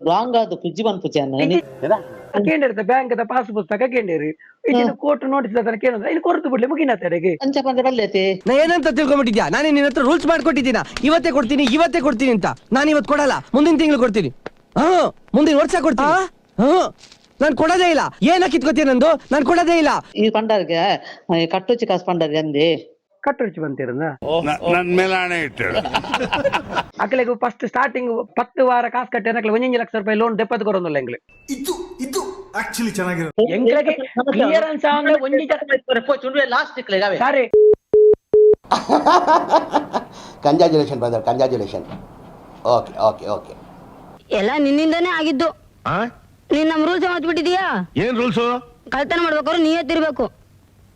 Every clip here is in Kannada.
ರಾಂಗ್ ಆದ ಫ್ರಿಜ್ ಬಂತು ಕೇಂದ್ರ ಬ್ಯಾಂಕ್ ಪಾಸ್ ಪುಸ್ತಕ ಕೇಂದ್ರ ಇದನ್ನು ಕೋರ್ಟ್ ನೋಟಿಸ್ ಅದನ್ನ ಕೇಳಿದ್ರೆ ಇಲ್ಲಿ ಕೊರತು ಬಿಡ್ಲಿ ಮುಗಿನ ತೆರೆಗೆ ಅಂಚ ಪಂಡ ಬಲ್ಲೆತೆ ನಾ ಏನಂತ ತಿಳ್ಕೊಂಬಿಟ್ಟಿದ್ಯಾ ನಾನು ನಿನ್ನ ಹತ್ರ ರೂಲ್ಸ್ ಮಾಡ್ಕೊಟ್ಟಿದ್ದೀನ? ಇವತ್ತೇ ಕೊಡ್ತೀನಿ ಇವತ್ತೇ ಕೊಡ್ತೀನಿ ಅಂತ. ನಾನು ಇವತ್ತು ಕೊಡಲ್ಲ. ಮುಂದಿನ ತಿಂಗಳು ಕೊಡ್ತೀನಿ. ಹಾ ಮುಂದಿನ ವರ್ಷ ಕೊಡ್ತೀನಿ. ಹಾ. ನಾನು ಕೊಡೋದೇ ಇಲ್ಲ. ಏನ ಕಿತ್ಕೋತೀನಿ ನಂದು? ನಾನು ಕೊಡೋದೇ ಇಲ್ಲ. ಈ ಪಂಡರ್ಗೆ ಕಟ್ಟುಚಿ ಕಾಸು ಪಂಡರ್ ಅಂದೆ. ನನ್ ಮೇಲೆ ಹಣೆ ಇಟ್ಟಳು ಅಕ್ಕಲಿಗೆ ಫಸ್ಟ್ ಸ್ಟಾರ್ಟಿಂಗ್ ಪತ್ತು ವಾರ ಕಾಸು ಕಟ್ಟಿ ಅನ್ನಕ್ಕೆ ಒಂದೊಂದು ಲಕ್ಷ ರೂಪಾಯಿ ಲೋನ್ ಡೆಪಾಸಿಟ್ ಕೊಡೋದಲ್ಲ ಎಂಗ್ಲಿ ಇದು ಇದು ಆಕ್ಚುಲಿ ಚೆನ್ನಾಗಿರೋದು ಎಂಗ್ಲಿಗೆ ಕ್ಲಿಯರೆನ್ಸ್ ಆಗ ಒಂಜಿ ಜನ ಲಾಸ್ಟ್ ಇಕ್ಲೆ ಸಾರಿ. Congratulation brother congratulation okay okay okay ಎಲ್ಲ ನಿನ್ನಿಂದನೇ ಆಗಿದ್ದು. ನೀನ್ ನಮ್ ರೂಲ್ಸ್ ಮತ್ಬಿಟ್ಟಿದೀಯಾ ಏನ್ ರೂಲ್ಸು ಕಳ್ತನ ಮಾಡ್ಬೇಕಾದ್ರೆ ನೀಯತ್ತಿರ್ಬೇಕು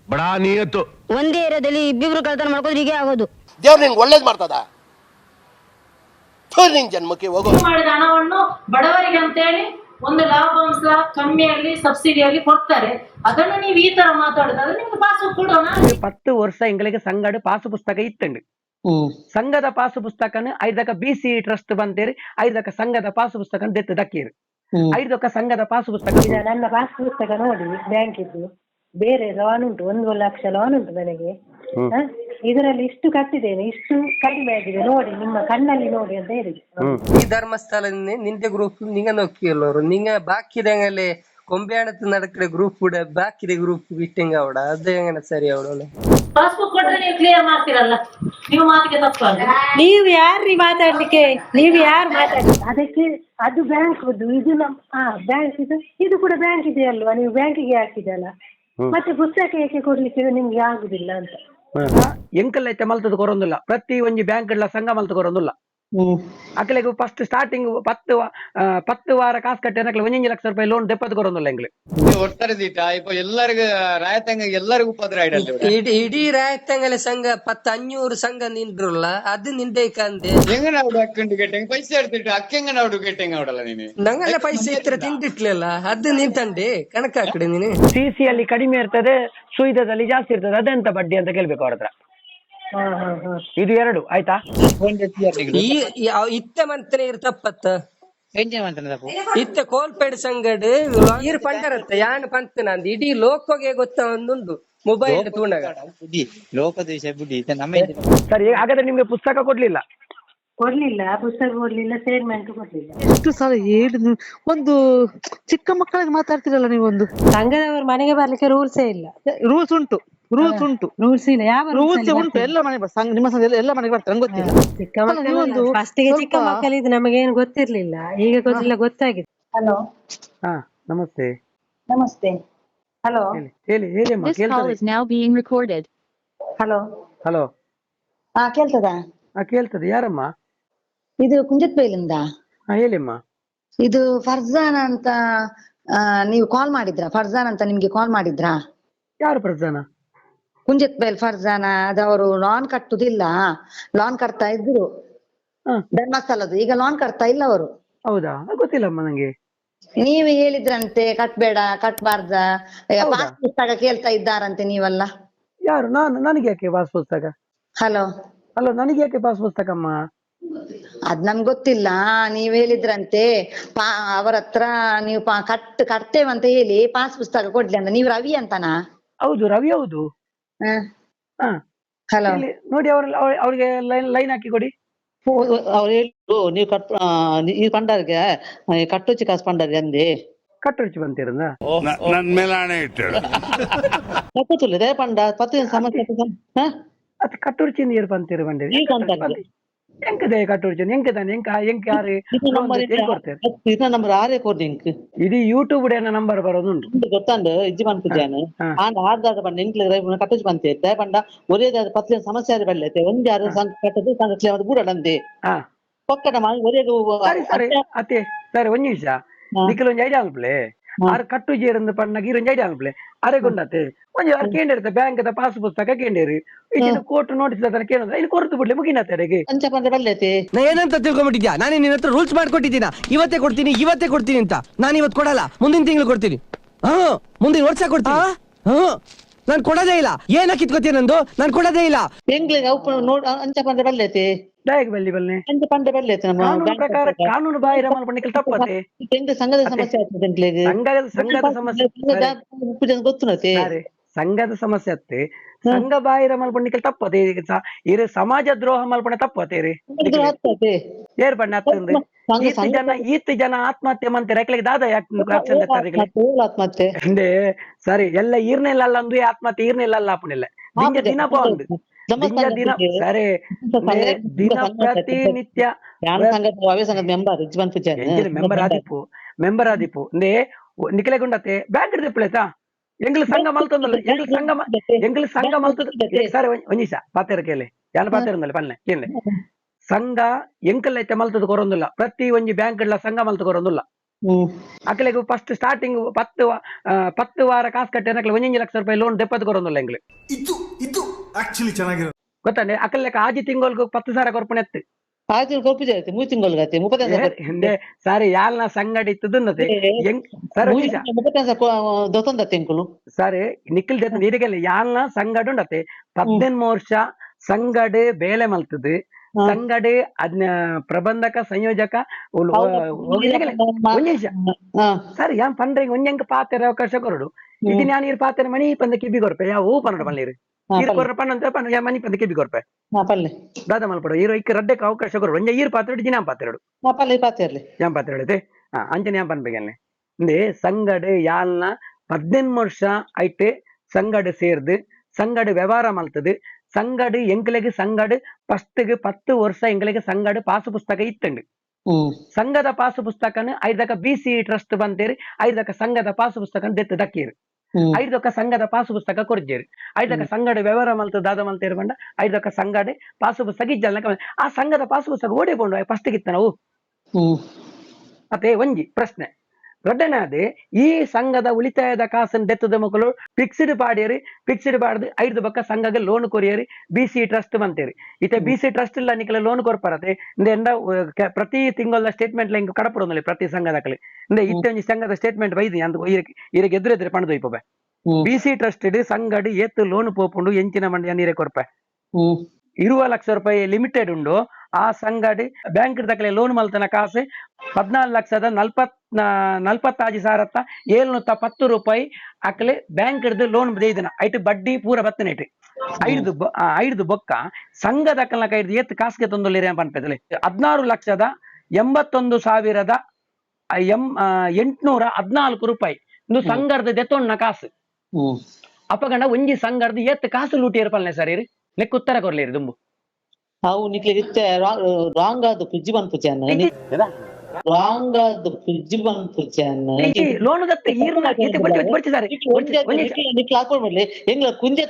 ಬಡಾ ನಿಯತ್ತು. ಒಂದೇ ಏರಿಯಾದಲ್ಲಿ ಇಬ್ಬಿಬ್ರು ಕಳ್ತನ ಮಾಡ್ಕೋದ್ರೆ ಹೀಗೆ ಆಗೋದು. ದೇವ್ರು ನಿಂಗೆ ಒಳ್ಳೇದು ಮಾಡ್ತದ? ನಿನ್ ಜನ್ಮಕ್ಕೆ ಹೋಗೋ. ಮಾಡಿದ ಹಣವನ್ನು ಬಡವರಿಗೆ ಅಂತೇಳಿ ಒಂದು ಲಾಭಾಂಶ ಕಮ್ಮಿಯಲ್ಲಿ ಸಬ್ಸಿಡಿಯಲ್ಲಿ ಕೊಡ್ತಾರೆ. ಅದನ್ನು ನೀವು ಈ ತರ ಮಾತಾಡೋದಾದ್ರೆ ನಿಮ್ಗೆ ಪಾಸು ಕೊಡೋಣ? ಪತ್ತು ವರ್ಷ ಎಂಗ್ಲಿಗೆ ಸಂಗಡ ಪಾಸು ಪುಸ್ತಕ ಇತ್ತಂಡು ಹ್ಮ್. ಸಂಘದ ಪಾಸು ಪುಸ್ತಕನ ಐದಕ ಬಿ ಸಿ ಟ್ರಸ್ಟ್ ಬಂತೇರಿ. ಐದಕ ಸಂಘದ ಪಾಸು ಪುಸ್ತಕ ದೆತ್ತು ದಕ್ಕೀರಿ ಹ್ಮ್. ಐದಕ್ಕ ಸಂಘದ ಪಾಸು ಪುಸ್ತಕ ನನ್ನ ಪಾಸ್ ಪುಸ್ತಕ ನೋಡಿ ಬ್ಯಾಂಕ್ ಇದ್ದು ಬೇರೆ ಲೋನ್ ಉಂಟು? ಒಂದು ಲಕ್ಷ ಲೋನ್ ಉಂಟು ನನಗೆ. ಇದರಲ್ಲಿ ಇಷ್ಟು ಕಟ್ಟಿದ್ದೇನೆ ಇಷ್ಟು ಕಡಿಮೆ ಆಗಿದೆ. ನೋಡಿ ನಿಮ್ಮ ಕಣ್ಣಲ್ಲಿ ನೋಡಿ ಅಂತ ಹೇಳಿ. ಈ ಧರ್ಮಸ್ಥಳ ನಿಂದೆ ಗ್ರೂಪ್ ನಿಂಗ ನೋಕಿಯಲ್ಲವರು ನಿಂಗ ಬಾಕಿದಂಗಲೆ ಕೊಂಬೆಯಾಣದ ನಡಕಡೆ ಗ್ರೂಪ್ ಕೂಡ ಬಾಕಿದೆ ಗ್ರೂಪ್ ಬಿಟ್ಟಂಗ ಅವಡ. ಅದು ಹೆಂಗನ ಸರಿ ಅವಡ ಪಾಸ್ಬುಕ್ ಕೊಟ್ರೆ ನೀವು ಕ್ಲಿಯರ್ ಮಾಡ್ತೀರಲ್ಲ? ನೀವು ಮಾತಿಗೆ ತಪ್ಪಲ್ಲ ನೀವು ಯಾರ್ರಿ ಮಾತಾಡ್ಲಿಕ್ಕೆ? ನೀವು ಯಾರು ಮಾತಾಡ್ ಅದಕ್ಕೆ ಅದು ಬ್ಯಾಂಕ್ ಇದು ನಮ್ ಹಾ ಬ್ಯಾಂಕ್ ಇದು ಇದು ಕೂಡ ಬ್ಯಾಂಕ್ ಇದೆ ಅಲ್ವಾ? ನೀವು ಬ್ಯಾಂಕಿಗೆ ಹಾಕಿದಲ್ಲ? ಮತ್ತೆ ಪುಸ್ತಕ ಏಕೆ ಕೊಡ್ಲಿಕ್ಕೆ ನಿಮ್ಗೆ ಆಗುದಿಲ್ಲ ಅಂತ? ಎಂಕಲ್ ಐತೆ ಮಲ್ತದ ಕೊರೊಂದಿಲ್ಲ ಪ್ರತಿ ಒಂಜಿ ಬ್ಯಾಂಕ್ ಸಂಘ ಮಲ್ತ ಕೊರೊಂದಿಲ್ಲ ಅಕ್ಕಲೆಗ್ ಫಸ್ಟ್ ಸ್ಟಾರ್ಟಿಂಗ್ ಪತ್ತು ಪತ್ತು ವಾರ ಕಾಸು ಕಟ್ಟಿ ಅಕ್ಕಲೆ ಒಂಜಿ ಲಕ್ಷ ರೂಪಾಯಿ ಲೋನ್ ಡೆಪಾಸಿಟ್ ಕೊಡೋದಿಲ್ಲ ಎಂಗ್ಲಿ ಒಟ್ಟಾರೆ ದೀಟಾ ಇಪ್ಪ ಎಲ್ಲರಿಗೂ ರಾಯತಂಗ ಎಲ್ಲರಿಗೂ ಉಪದ್ರ ಇಡೀ ಇಡೀ ರಾಯತಂಗಲೆ ಸಂಘ ಪತ್ತು ಅഞ്ഞൂറ് ಸಂಘ ನಿಂಡ್ರಲ್ಲ ಅದು ನಿಂಡೆ ಕಂದೆ ಹೆಂಗ ನಾವು ಅಕ್ಕಂಡು ಗೆಟ್ಟಂಗ ಪೈಸೆ ಅಕ್ಕ ಅಕ್ಕಂಗ ನಾವು ಗೆಟ್ಟಂಗ ಅವಡಲ್ಲ ನೀನು? ನಂಗಲ್ಲ ಪೈಸೆ ಇತ್ರ ತಿಂದಿಟ್ಲಿಲ್ಲ ಅದು ನಿಂತಂಡೆ ಕಣಕ್ ಹಾಕಡೆ ನೀನು. ಸಿ ಸಿ ಅಲ್ಲಿ ಕಡಿಮೆ ಇರ್ತದೆ ಸುಯಿದದಲ್ಲಿ ಜಾಸ್ತಿ ಇರ್ತದೆ ಅದೆಂತ ಬಡ್ಡಿ ಅಂತ ಕೇಳ್ಬೇಕು ಅವ್ರ ಹತ್ರ. ಹಾ ಹಾ ಹಾ. ಇದು ಎರಡು ಆಯ್ತಾ? ಇತ್ತೆ ಈ- ಇತ್ತ ಮಂತನೆ ಇರ್ತಪ್ಪತ್ತ ಇತ್ತ ಕೋಲ್ಪೇಡ್ ಸಂಗಡ್ ಇರ್ ಪಂಡರತ್ತ ಯಾನ್ ಪಂತ್ ನಂದು? ಇಡೀ ಲೋಕಗೆ ಗೊತ್ತ ಒಂದುಂಡು ಮೊಬೈಲ್ ತೂಣಗ. ಲೋಕದ ವಿಷಯ ಬಿಡಿ ನಮ್ಮ ಸರಿ ಹಾಗಾದ್ರೆ ನಿಮ್ಗೆ ಪುಸ್ತಕ ಕೊಡ್ಲಿಲ್ಲ? ಕೊಡ್ಲಿಲ್ಲ ಪುಸ್ತಕ ಕೊಡ್ಲಿಲ್ಲ ಸ್ಟೇಟ್ಮೆಂಟ್ ಕೊಡ್ಲಿಲ್ಲ. ಎಷ್ಟು ಸಲ ಹೇಳಿದ್ ಒಂದು ಚಿಕ್ಕ ಮಕ್ಕಳಿಗೆ ಮಾತಾಡ್ತಿರಲ್ಲ ನೀವೊಂದು? ಸಂಘದವರು ಮನೆಗೆ ಬರ್ಲಿಕ್ಕೆ ರೂಲ್ಸೇ ಇಲ್ಲ. ರೂಲ್ಸ್ ಉಂಟು. ರೂಲ್ಸ್ ಉಂಟು. ರೂಲ್ಸ್ ಇಲ್ಲ ಯಾವ ರೂಲ್ಸ್ ಉಂಟು ಎಲ್ಲ ಮನೆ ನಿಮ್ಮ ಸಂಜೆ ಎಲ್ಲ ಮನೆಗೆ ಬರ್ತಾರೆ ನಂಗೆ ಗೊತ್ತಿಲ್ಲ. ಚಿಕ್ಕ ಮಕ್ಕಳು ಫಸ್ಟ್ಗೆ ಚಿಕ್ಕ ಸ್ವಲ್ಪ- ಮಕ್ಕಳಿದ್ದು ನಮಗೇನು ಗೊತ್ತಿರ್ಲಿಲ್ಲ. ಈಗ ಗೊತ್ತಿಲ್ಲ ಗೊತ್ತಾಗಿದೆ. ಹಲೋ ಹಾ ನಮಸ್ತೆ. ನಮಸ್ತೆ. ಹಲೋ ಹೇಳಿ ಹೇಳಿ ಅಮ್ಮ ಕೇಳ್ತದೆ. Now being recorded hello hello ಹಾ ಕೇಳ್ತದ? ಹಾ ಕೇಳ್ತದೆ. ಯಾರಮ್ಮ? ಇದು ಕುಂಜತ್ ಬೈಲಿಂದ. ಹಾ ಹೇಳಿಮ್ಮ. ಇದು ಫರ್ಜಾನ್ ಅಂತ ಆ, ನೀವು ಕಾಲ್ ಮಾಡಿದ್ರಾ? ಫರ್ಜಾನ್ ಅಂತ ನಿಮ್ಗೆ ಕಾಲ್ ಮಾಡಿದ್ರಾ? ಯಾರು ಪ್ರಧಾನ ಕುಂಜತ್ ಬೈಲ್ ಫರ್ಜಾನ ಅವರು ಲಾನ್ ಕಟ್ಟುದಿಲ್ಲ ಲೋನ್ ಕಟ್ತಾ ಇದ್ರು. ಧರ್ಮಸ್ಥಳದ್ದು. ಈಗ ಲೋನ್ ಕಟ್ತಾ ಇಲ್ಲ ಅವರು. ಹೌದಾ? ಗೊತ್ತಿಲ್ಲಮ್ಮ ನಂಗೆ. ನೀವು ಹೇಳಿದ್ರಂತೆ ಕಟ್ಬೇಡ ಕಟ್ಬಾರ್ದ? ಪಾಸ್ ಪುಸ್ತಕ ಕೇಳ್ತಾ ಇದ್ದಾರಂತೆ ನೀವಲ್ಲ. ಯಾರು? ನಾನು ನನಗೆ ಯಾಕೆ ಪಾಸ್ ಪುಸ್ತಕ? ಹಲೋ ಹಲೋ ನನಗೆ ಯಾಕೆ ಪಾಸ್ ಪುಸ್ತಕಮ್ಮ? ಅದ್ ನಮ್ಗೆ ಗೊತ್ತಿಲ್ಲ. ನೀವ್ ಹೇಳಿದ್ರಂತೆ ಪಾ ಅವರ ಹತ್ರ ನೀವು ಕಟ್ ಕಟ್ತೇವಂತ ಹೇಳಿ ಪಾಸ್ ಪುಸ್ತಕ ಕೊಡ್ಲಿ ಅಂತ. ನೀವು ರವಿ ಅಂತನಾ? ಹೌದು ರವಿ ಹೌದು. ಹಾ. ಹಲೋ ಇಲ್ಲಿ ನೋಡಿ ಅವ್ರ ಅವ್ರಿಗೆ ಲೈನ್ ಲೈನ್ ಹಾಕಿ ಕೊಡಿ. ಅವ್ರು ಹೇಳಿದ್ರು ನೀವು ಕಟ್ ಆ, ಈ ಪಂಡರ್ಗೆ ಕಟ್ಟುಚಿ ಕಾಸು ಪಂಡರ್ಗೆ ಅಂದಿ. ಕಟ್ಟುರುಚಿ ಬಂತಿರಂದ ನನ್ ಮೇಲೆ ಹಣೆ ಇಟ್ಟಳು ಕಟ್ಟುತ್ತಿಲ್ಲ ಪಂಡ ಪತ್ತು ಸಮಸ್ಯೆ ಹ? ಅದು ಕಟ್ಟುರಿಚಿಂದ ನೀರು ಬಂತೀರಿ ಬಂದಿರಿ. ಎಂಕದೆ ಕಟ್ಟುರಿಚಿಂದ ಎಂಕದಾನೆ ಎಂಕ ಎಂಕ ಯಾರು ಇದು ನಂಬರ್ ಕೊಡ್ತೇವೆ ಇದು ನಂಬರ್ ಆರೇ ಕೊಡ್ಲಿಂಕ್ ಇದು ಯೂಟ್ಯೂಬ್ ಡೇನ ನಂಬರ್ ಬರೋದುಂಟು ಗೊತ್ತಂಡು ಇಜ್ಜಿ ಪನ್ಪುಜಾನು ಹಾ. ಆಂಡ ಆರ್ದಾದ ಪಂಡ ಎಂಕ್ಲೆ ಕಟ್ಟುಚ್ಚಿ ಬಂತೈತೆ ಪಂಡ ಒರೇದಾದ ಪತ್ತು ಸಮಸ್ಯೆ ಆದ್ರೆ ಬಳ್ಳೈತೆ ಒಂದ್ ಯಾರು ಸಂಘ ಕಟ್ಟದು ಸಂಘ ಕ್ಲೇಮ್ ಅದು ಬೂಡಂದೆ ಹಾ ಪಕ್ಕಡ ಮಾಡಿ ಒರೇದು ಸರಿ ಸರಿ ಅತ್ತೆ ಸರಿ ಒಂದ್ ನಿಮಿಷ ಹಾ. ನಿಖಿಲ್ ಒಂಜಿ ಐಡಿಯಾ ಅನ್ಪ್ಲೆ ಹಾ. ಆರು ಕಟ್ಟು ಜೇರಂದು ಪಣ್ಣ ಇರೊಂಜಿ ಐಡಿಯಾ ಅನ್ಪ್ಲೆ ಅರೆ ಗೊಂಡತೆ? ಒಂದು ಆರು ಕೇಂದಿರುತ್ತೆ ಬ್ಯಾಂಕ್ ಪಾಸ್ ಪುಸ್ತಕ ಕೇಂದ್ರಿ ಇದನ್ನು ಕೋರ್ಟ್ ನೋಟಿಸ್ ಅದನ್ನ ಕೇಳಿದ್ರೆ ಇಲ್ಲಿ ಕೊರತು ಬಿಡ್ಲಿ ಮುಗಿನ ತೆರೆಗೆ ನಾ ಏನಂತ ತಿಳ್ಕೊಂಡ್ಬಿಟ್ಟಿದ್ಯಾ ನಾನು ನಿನ್ನ ಹತ್ರ ರೂಲ್ಸ್ ಮಾಡ್ಕೊಟ್ಟಿದ್ದೀನ? ಇವತ್ತೇ ಕೊಡ್ತೀನಿ ಇವತ್ತೇ ಕೊಡ್ತೀನಿ ಅಂತ. ನಾನು ಇವತ್ತು ಕೊಡಲ್ಲ ಮುಂದಿನ ತಿಂಗಳು ಕೊಡ್ತೀನಿ. ಹಾ ಮುಂದಿನ ವರ್ಷ ಕೊಡ್ತೀನಿ. ಹಾ. ನಾನ್ ಕೊಡೋದೇ ಇಲ್ಲ. ಏನ ಕಿತ್ಕೋತೀಯ ನಂದು? ನಾನ್ ಕೊಡೋದೇ ಇಲ್ಲ. ಬೆಂಗ್ಳಿಗೆ ಅವು ನೋಡ್ ಅಂಚ ಪಂಡ ಬರ್ಲೈತಿ? ಡೈಗ್ ಬಲ್ಲಿ ಬಲ್ಲೆ ಅಂಚ ಪಂಡ ಬರ್ಲೈತಿ ನಮ್ಮ ಕಾನೂನು ಪ್ರಕಾರ. ಕಾನೂನು ಬಾಹಿರ ಮಲ್ಪಣಿಕೆ ತಪ್ಪತ್ತೆ. ಎಂಗ್ ಸಂಘದ ಸಮಸ್ಯೆ ಆಗ್ತದೆ ಬೆಂಗ್ಳಿಗೆ ಸಂಘದ ಸಂಘದ ಸಮಸ್ಯೆ. ಪೂಜೆ ಗೊತ್ತುನತೆ ಸರಿ. ಸಂಘದ ಸಮಸ್ಯೆ ಅತ್ತೆ. ಸಂಘ ಬಾಹಿರ ಈಗ ಸ- ಇರು ಸಮಾಜ ದ್ರೋಹ ಮಲ್ಪಣೆ ತಪ್ಪತ್ತೆ ರೀ. ಆಗ್ತದೆ ಏರ್ ಬಣ್ಣ ಹತ್ತಂದು ಈತ್ ಜನ ಈತ್ ಜನ ಆತ್ಮಹತ್ಯೆ ಮಂತೆ ರೆಕ್ಲಿಗೆ ದಾದ ಯಾಕೆ ಮತ್ತೆ ಹಿಂದೆ ಸರಿ ಎಲ್ಲ ಈರ್ನೆಲ್ಲ ಅಂದು ಆತ್ಮಹತ್ಯೆ ಈರ್ನೆಲ್ಲ ಆಪಣಿಲ್ಲ ದಿಂಜ ದಿನ ಬಾಂದು ದಿಂಜ ದಿನ ಸರಿ. ದಿನ ಪ್ರತಿನಿತ್ಯ ಮೆಂಬರ್ ಆದಿಪ್ಪು. ಮೆಂಬರ್ ಆದಿಪ್ಪು. ಗುಂಡತೆ ನಿಖಲೆಗುಂಡತೆ ಬ್ಯಾಂಕ್ ಹಿಡಿದಿಪ್ಪಳೇತಾ ಎಂಗ್ಲ ಸಂಘ அழுத்தம் எங்களுக்கு ಸಂಘ எங்களுக்கு சங்கம் ಸಂಘ சார் ಏ, ಸರಿ ಒಂದ್ ಒಂದ್ ನಿಮಿಷ ಪಾತೆರ ಕೇಳಿ ಯಾನ ಪಾತೆರ ಪನ್ನೆ ಕೇಳಿ ಸಂಘ ಎಂಕಲ್ ಐತೆ ಮಲ್ತದ ಕೊರೊಂದಿಲ್ಲ ಪ್ರತಿ ಒಂಜಿ ಬ್ಯಾಂಕ್ ಸಂಘ ಮಲ್ತ ಕೊರೊಂದಿಲ್ಲ ಹ್ಮ್ ಅಕ್ಲೆಗ್ ಫಸ್ಟ್ ಸ್ಟಾರ್ಟಿಂಗ್ ಪತ್ತು ಪತ್ತು ವಾರ ಕಾಸು ಕಟ್ಟಿ ಅನ್ನಕ್ಕೆ ಒಂದೊಂದು ಲಕ್ಷ ರೂಪಾಯಿ ಲೋನ್ ದೆಪ್ಪತ್ತು ಕೊರೊಂದಿಲ್ಲ ಎಂಗ್ಲೆ ಇದು ಇದು ಆಕ್ಚುಲಿ ಚೆನ್ನಾಗಿರೋದು ಗೊತ್ತಾನೆ ಅಕ್ಕಲೆಕ್ಕ ಆಜಿ ತಿಂಗಳಿಗೆ ಪತ್ತು ಸಾವಿರ ಕೊರ್ಪಣೆ ಎತ್ತು ಆಯ್ತು ಕೊಪ್ಪು ಜಾತಿ ಮೂರು ತಿಂಗಳು ಗತಿ ಹಿಂದೆ ಸಾರಿ ಯಾಲ್ನ ಸರ್ ದೊತ್ತೊಂದ ತಿಂಗಳು ಸರಿ ನಿಖಿಲ್ ಜೊತೆ ನೀರಿಗೆಲ್ಲ ಯಾಲ್ನ ಸಂಗಡು ಉಂಡತೆ ಪದ್ದೆನ್ ವರ್ಷ ಸಂಗಡ್ ಬೇಲೆ ಮಲ್ತದು ಸಂಗಡ್ ಅದ್ನ ಪ್ರಬಂಧಕ ಸಂಯೋಜಕ ಸರಿ ಯಾನ್ ಪಂಡ್ರೆ ಒಂಜಂಕ ಪಾತೆರ ಅವಕಾಶ ಕೊರಡು ಇದು ನಾನು ಇರ್ ಪಾತೆರ ಮಣಿ ಪಂದ ಕಿಬಿ ಕೊರ್ಪೆ ಯಾವ ಹೂ ಪನ್ನಡ ಮಲ್ಲೀರು ಈರ್ ಕೊರ್ರ ಪನ್ನಂತ ಪನ್ನ ಯಾ ಮಣಿ ಪಂದ ಕಿಬಿ ಕೊರ್ಪೆ ಪಲ್ಲೆ ದಾದ ಮಲ್ಪಡ ಈರು ಇಕ್ಕ ರಡ್ಡಕ್ಕೆ ಅವಕಾಶ ಕೊರಡು ಒಂಜ ಈರ್ ಪಾತ್ರೆ ಜಿನಾಂ ಪಾತ್ರೆಡು ಪಲ್ಲೆ ಪಾತಿರ್ಲಿ ಯಾನ್ ಪಾತ್ರೆ ಹಿಡಿತೆ ಹಾ ಅಂಚನೆ ಯಾನ್ ಪನ್ಬೇಕಲ್ಲೇ ಇಂದೆ ಸಂಗಡ್ ಯಾಲ್ನ ಪದ್ದೆನ್ಮು ವರ್ಷ ಐಟ್ ಸಂಗಡ್ ಸೇರ್ದು ಸಂಗಡ್ ವ್ಯವಹಾರ ಮಲ್ತದು ಸಂಗಡ್ ಎಂಕ್ಲೆಗ್ ಸಂಗಡ್ ಫಸ್ಟ್ಗೆ ಪತ್ತು ವರ್ಷ ಎಂಕ್ಲೆಗ್ ಸಂಗಡ್ ಪಾಸು ಪುಸ್ತಕ ಇತ್ತಂಡು ಹ್ಮ್ ಸಂಘದ ಪಾಸು ಪುಸ್ತಕನ ಐದಕ ಬಿ ಸಿ ಟ್ರಸ್ಟ್ ಬಂತೇರಿ ಐದಕ ಸಂಘದ ಪಾಸು ಪುಸ್ತಕ ದೆತ್ತು ದಕ್ಕೀರು ಐದಕ್ಕ ಸಂಘದ ಪಾಸು ಪುಸ್ತಕ ಕೊರ್ಜೇರಿ ಐದಕ್ಕ ಸಂಘದ ವ್ಯವಹಾರ ಮಲ್ತು ದಾದ ಮಲ್ತೇರು ಇರ್ಬಂಡ ಐದಕ್ಕ ಸಂಘಡೆ ಪಾಸು ಪುಸ್ತಕ ಇಜ್ಜಲ್ಲ ಆ ಸಂಘದ ಪಾಸು ಪುಸ್ತಕ ಓಡಿಕೊಂಡು ಫಸ್ಟ್ ಗಿತ್ತ ನಾವು? ಮತ್ತೆ ಒಂಜಿ ಪ್ರಶ್ನೆ. ಎರಡನೇದು ಈ ಸಂಘದ ಉಳಿತಾಯದ ಕಾಸನ್ ದೆತ್ತದ ಮಕ್ಕಳು ಫಿಕ್ಸ್ಡ್ ಪಾಡಿಯರಿ ಫಿಕ್ಸ್ಡ್ ಪಾಡ್ದು ಐದು ಪಕ್ಕ ಸಂಘಗೆ ಲೋನ್ ಕೊರಿಯರಿ ಬಿ ಸಿ ಟ್ರಸ್ಟ್ ಬಂತೇರಿ. ಇತ್ತೆ ಬಿ ಸಿ ಟ್ರಸ್ಟ್ ಇಲ್ಲ ನಿಕಲ ಲೋನ್ ಕೊರ್ಪರತೆ ಇಂದ ಎಂದ ಪ್ರತಿ ತಿಂಗಳ ಸ್ಟೇಟ್ಮೆಂಟ್ ಹಿಂಗ್ ಕಡಪಡೋದಲ್ಲಿ ಪ್ರತಿ ಸಂಘದಕಲಿ ಇಂದ ಇತ್ತೆ ಸಂಘದ ಸ್ಟೇಟ್ಮೆಂಟ್ ಬೈದಿ ಅಂದ್ ಇರಕ್ಕೆ ಎದುರು ಎದುರು ಪಣದು ಇಪ್ಪ. ಬಿ ಸಿ ಟ್ರಸ್ಟ್ ಸಂಘಡ್ ಎತ್ತು ಲೋನ್ ಪೋಪುಂಡು ಎಂಚಿನ ಮಂಡಿ ನೀರೇ ಕೊರ್ಪೆ. ಇರುವ ಲಕ್ಷ ರೂಪಾಯಿ ಲಿಮಿಟೆಡ್ ಉಂಡು ಆ ಸಂಗಡಿ ಬ್ಯಾಂಕ್ ತಕಲೆ ಲೋನ್ ಮಲ್ತನ ಕಾಸೆ ಪದ್ನಾಲ್ ಲಕ್ಷದ ನಲ್ಪತ್ ನಲ್ಪತ್ತಾಜಿ ಸಾವಿರತ್ತ ಏಳ್ನೂತ್ತ ಪತ್ತು ರೂಪಾಯಿ ಅಕಲೆ ಬ್ಯಾಂಕ್ ಹಿಡ್ದು ಲೋನ್ ಬೈದನ ಐಟ್ ಬಡ್ಡಿ ಪೂರ ಬತ್ತನ ಐಟ್ ಐದು ಐದು ಬೊಕ್ಕ ಸಂಘದ ಅಕಲ್ನ ಕೈದು ಎತ್ತು ಕಾಸಿಗೆ ತಂದೊಳ್ಳಿರಿ ಪನ್ಪೆದಲೆ ಹದ್ನಾರು ಲಕ್ಷದ ಎಂಬತ್ತೊಂದು ಸಾವಿರದ ಎಂ ಎಂಟ್ನೂರ ಹದ್ನಾಲ್ಕು ರೂಪಾಯಿ. ಒಂದು ಸಂಘರ್ದ ದೆತ್ತೊಣ್ಣ ಕಾಸು. ಅಪಗಂಡ ಒಂಜಿ ಸಂಘದ ಏತ್ ಕಾಸು ಲೂಟಿ ಪಲ್ನೆ ಸರಿ ಲೆಕ್ಕ ಉತ್ತರ ಕೊರ್ಲೇರಿ ದುಂಬು. ಅವು ನಿಕ್ಲಿಗೆ ಇತ್ತೆ ರಾಂಗ್ ಆದ ಪುಜ್ಜಿ ಬನ್ ಪೂಜೆ ರಾಂಗ್ ಆದ್ ಫ್ರಿಜ್ ಬನ್ ಪೂಜೆ ಲೋನ್ ಈರ್ನ ಬರ್ತಿ ನಿಕ್ಲ ಹಾಕೊಳ್ಬೇಡ್ಲಿ ಹೆಂಗ್ಲ ಕುಂಜೆ